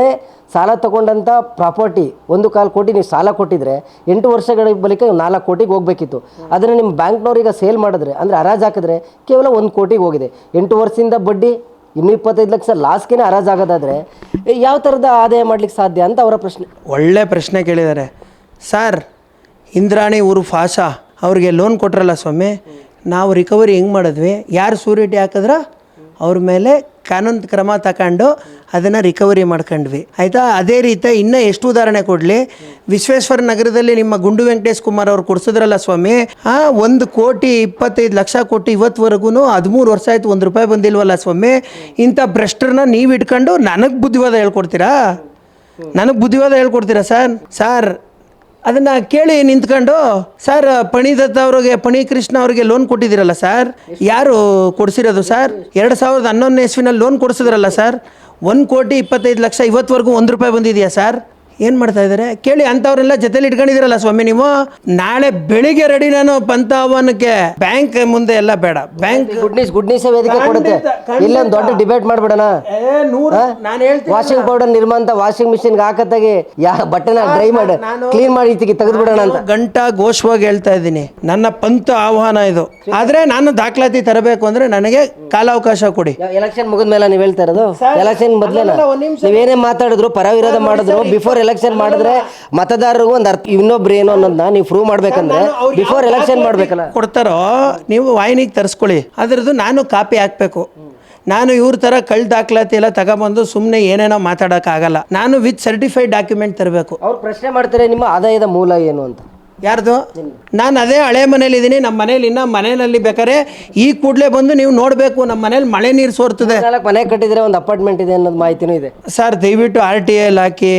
ಸಾಲ ತಗೊಂಡಂತ ಪ್ರಾಪರ್ಟಿ ಒಂದು ಕಾಲ್ ಕೋಟಿ ನೀವು ಸಾಲ ಕೊಟ್ಟಿದ್ರೆ, ಎಂಟು ವರ್ಷಗಳ ಬಳಿಕ ನಾಲ್ಕು ಕೋಟಿಗೆ ಹೋಗ್ಬೇಕಿತ್ತು. ಅದನ್ನ ನಿಮ್ಮ ಬ್ಯಾಂಕ್ನವ್ರಿಗೆ ಸೇಲ್ ಮಾಡಿದ್ರೆ, ಅಂದ್ರೆ ಹರಾಜ್ ಹಾಕಿದ್ರೆ ಕೇವಲ ಒಂದು ಕೋಟಿಗೆ ಹೋಗಿದೆ. ಎಂಟು ವರ್ಷದಿಂದ ಬಡ್ಡಿ ಇನ್ನೂ ಇಪ್ಪತ್ತೈದು ಲಕ್ಷ ಲಾಸ್ಗೆ ಹರಾಜಾಗೋದಾದರೆ ಯಾವ ಥರದ ಆದಾಯ ಮಾಡ್ಲಿಕ್ಕೆ ಸಾಧ್ಯ ಅಂತ ಅವರ ಪ್ರಶ್ನೆ. ಒಳ್ಳೆ ಪ್ರಶ್ನೆ ಕೇಳಿದ್ದಾರೆ. ಸರ್, ಇಂದ್ರಾಣಿ ಊರು ಫಾಸ ಅವ್ರಿಗೆ ಲೋನ್ ಕೊಟ್ರಲ್ಲ ಸ್ವಾಮಿ, ನಾವು ರಿಕವರಿ ಹೆಂಗೆ ಮಾಡಿದ್ವಿ? ಯಾರು ಸೂರಿಟಿ ಹಾಕಿದ್ರ? ಅವ್ರ ಮೇಲೆ ಕಾನೂನು ಕ್ರಮ ತಗೊಂಡು ಅದನ್ನು ರಿಕವರಿ ಮಾಡ್ಕೊಂಡ್ವಿ. ಆಯಿತಾ? ಅದೇ ರೀತಿ ಇನ್ನೂ ಎಷ್ಟು ಉದಾಹರಣೆ ಕೊಡಲಿ? ವಿಶ್ವೇಶ್ವರ ನಗರದಲ್ಲಿ ನಿಮ್ಮ ಗುಂಡು ವೆಂಕಟೇಶ್ ಕುಮಾರ್ ಅವ್ರು ಕೊಡ್ಸಿದ್ರಲ್ಲ ಸ್ವಾಮಿ ಒಂದು ಕೋಟಿ ಇಪ್ಪತ್ತೈದು ಲಕ್ಷ ಕೋಟಿ ಇವತ್ತುವರೆಗೂ ಹದಿಮೂರು ವರ್ಷ ಆಯಿತು ಒಂದು ರೂಪಾಯಿ ಬಂದಿಲ್ವಲ್ಲ ಸ್ವಾಮಿ, ಇಂಥ ಭ್ರಷ್ಟರನ್ನ ನೀವು ಇಟ್ಕೊಂಡು ನನಗೆ ಬುದ್ಧಿವಾದ ಹೇಳ್ಕೊಡ್ತೀರಾ? ನನಗೆ ಬುದ್ಧಿವಾದ ಹೇಳ್ಕೊಡ್ತೀರಾ ಸರ್? ಸರ್, ಅದನ್ನು ಕೇಳಿ ನಿಂತ್ಕೊಂಡು, ಸರ್ ಪಣಿದತ್ತ ಅವ್ರಿಗೆ ಪಣಿ ಕೃಷ್ಣ ಅವ್ರಿಗೆ ಲೋನ್ ಕೊಟ್ಟಿದ್ದೀರಲ್ಲ ಸರ್? ಯಾರು ಕೊಡಿಸಿರೋದು ಸರ್? ಎರಡು ಸಾವಿರದ ಹನ್ನೊಂದನೇ ಇಸ್ವಿನಲ್ಲಿ ಲೋನ್ ಕೊಡಿಸಿದ್ರಲ್ಲ ಸರ್? ಒಂದು ಕೋಟಿ ಇಪ್ಪತ್ತೈದು ಲಕ್ಷ ಇವತ್ತುವರೆಗೂ ಒಂದು ರೂಪಾಯಿ ಬಂದಿದೆಯಾ ಸರ್? ಏನು ಮಾಡ್ತಾ ಇದ್ದಾರೆ ಕೇಳಿ ಅಂಥವ್ರೆಲ್ಲ ಜೊತೆಲಿ ಇಟ್ಕೊಂಡಿದ್ದೀರಲ್ಲ ಸ್ವಾಮಿ ನೀವು? ನಾಳೆ ಬೆಳಿಗ್ಗೆ ರೆಡಿ ನಾನು ಪಂತ ಆಹ್ವಾನಕ್ಕೆ ಬ್ಯಾಂಕ್ ಮುಂದೆ ಎಲ್ಲ ಬೇಡ. Bank good news good news ವೇದಿಕೆ ಕೊಡುತ್ತೆ. ಇಲ್ಲೊಂದು ದೊಡ್ಡ ಡಿಬೇಟ್ ಮಾಡ್ಬಿಡೋಣ. ವಾಷಿಂಗ್ ಪೌಡರ್ ನಿರ್ಮಾಂತ ವಾಷಿಂಗ್ ಮಿಷಿನ್ ಹಾಕತ್ತಾಗೆ ಯಾ ಬಟ್ಟೆನ ಡ್ರೈ ಮಾಡಿ. ಕ್ಲೀನ್ ಮಾಡಿ ಇತ್ತಿಗೆ ತೆಗೆದ್ಬಿಡೋಣ ಅಂತ. ಗಂಟಾ ಘೋಷವಾಗಿ ಹೇಳ್ತಾ ಇದ್ದೀನಿ. ನನ್ನ ಪಂಥ ಆಹ್ವಾನ ಇದು. ಆದ್ರೆ ನಾನು ದಾಖಲಾತಿ ತರಬೇಕು ಅಂದ್ರೆ ನನಗೆ ಕಾಲಾವಕಾಶ ಕೊಡಿ. ಎಲೆಕ್ಷನ್ ಮುಗಿದ ಮೇಲೆ ನೀವು ಹೇಳ್ತಾ ಇರೋದು? ಎಲೆಕ್ಷನ್ ಮೊದಲೇ ನೀವೇನೇ ಮಾತಾಡಿದ್ರು ಪರ ವಿರೋಧ ಮಾಡಿದ್ರು ಬಿಫೋರ್ ಎಲೆಕ್ಷನ್ ಮಾಡಿದ್ರೆ ಮತದಾರರಿಗೂ ಒಂದು ಅರ್ಥ ಇನ್ನೊಬ್ರು ಏನು ಅನ್ನೋದನ್ನ ನೀವು ಪ್ರೂವ್ ಮಾಡ್ಬೇಕಂದ್ರೆ ಬಿಫೋರ್ ಎಲೆಕ್ಷನ್ ಮಾಡ್ಬೇಕಲ್ಲ. ಕೊಡ್ತಾರೋ? ನೀವು ವಾಹಿನಿಗೆ ತರಿಸ್ಕೊಳ್ಳಿ. ಅದ್ರದ್ದು ನಾನು ಕಾಪಿ ಹಾಕ್ಬೇಕು. ನಾನು ಇವ್ರ ಥರ ಕಳ್ ದಾಖಲಾತಿ ಎಲ್ಲ ತಗೊಂಬಂದು ಸುಮ್ಮನೆ ಏನೇನೋ ಮಾತಾಡೋಕ್ಕಾಗಲ್ಲ ನಾನು ವಿತ್ ಸರ್ಟಿಫೈಡ್ ಡಾಕ್ಯುಮೆಂಟ್ ತರಬೇಕು. ಅವ್ರು ಪ್ರಶ್ನೆ ಮಾಡ್ತಾರೆ ನಿಮ್ಮ ಆದಾಯದ ಮೂಲ ಏನು ಅಂತ. ಯಾರ್ದು? ನಾನು ಅದೇ ಹಳೆ ಮನೇಲಿ ಇದ್ದೀನಿ ನಮ್ಮ ಮನೇಲಿ ಇನ್ನ ಮನೆಯಲ್ಲಿ ಬೇಕಾದ್ರೆ ಈ ಕೂಡಲೇ ಬಂದು ನೀವು ನೋಡಬೇಕು ನಮ್ಮ ಮನೇಲಿ ಮಳೆ ನೀರು ಸೋರ್ತದೆ. ನಾಲ್ಕು ಮನೆ ಕಟ್ಟಿದ್ರೆ ಒಂದು ಅಪಾರ್ಟ್ಮೆಂಟ್ ಇದೆ ಅನ್ನೋದು ಮಾಹಿತಿನೂ ಇದೆ. ಸರ್ ದಯವಿಟ್ಟು ಆರ್ ಟಿ ಎಲ್ ಹಾಕಿ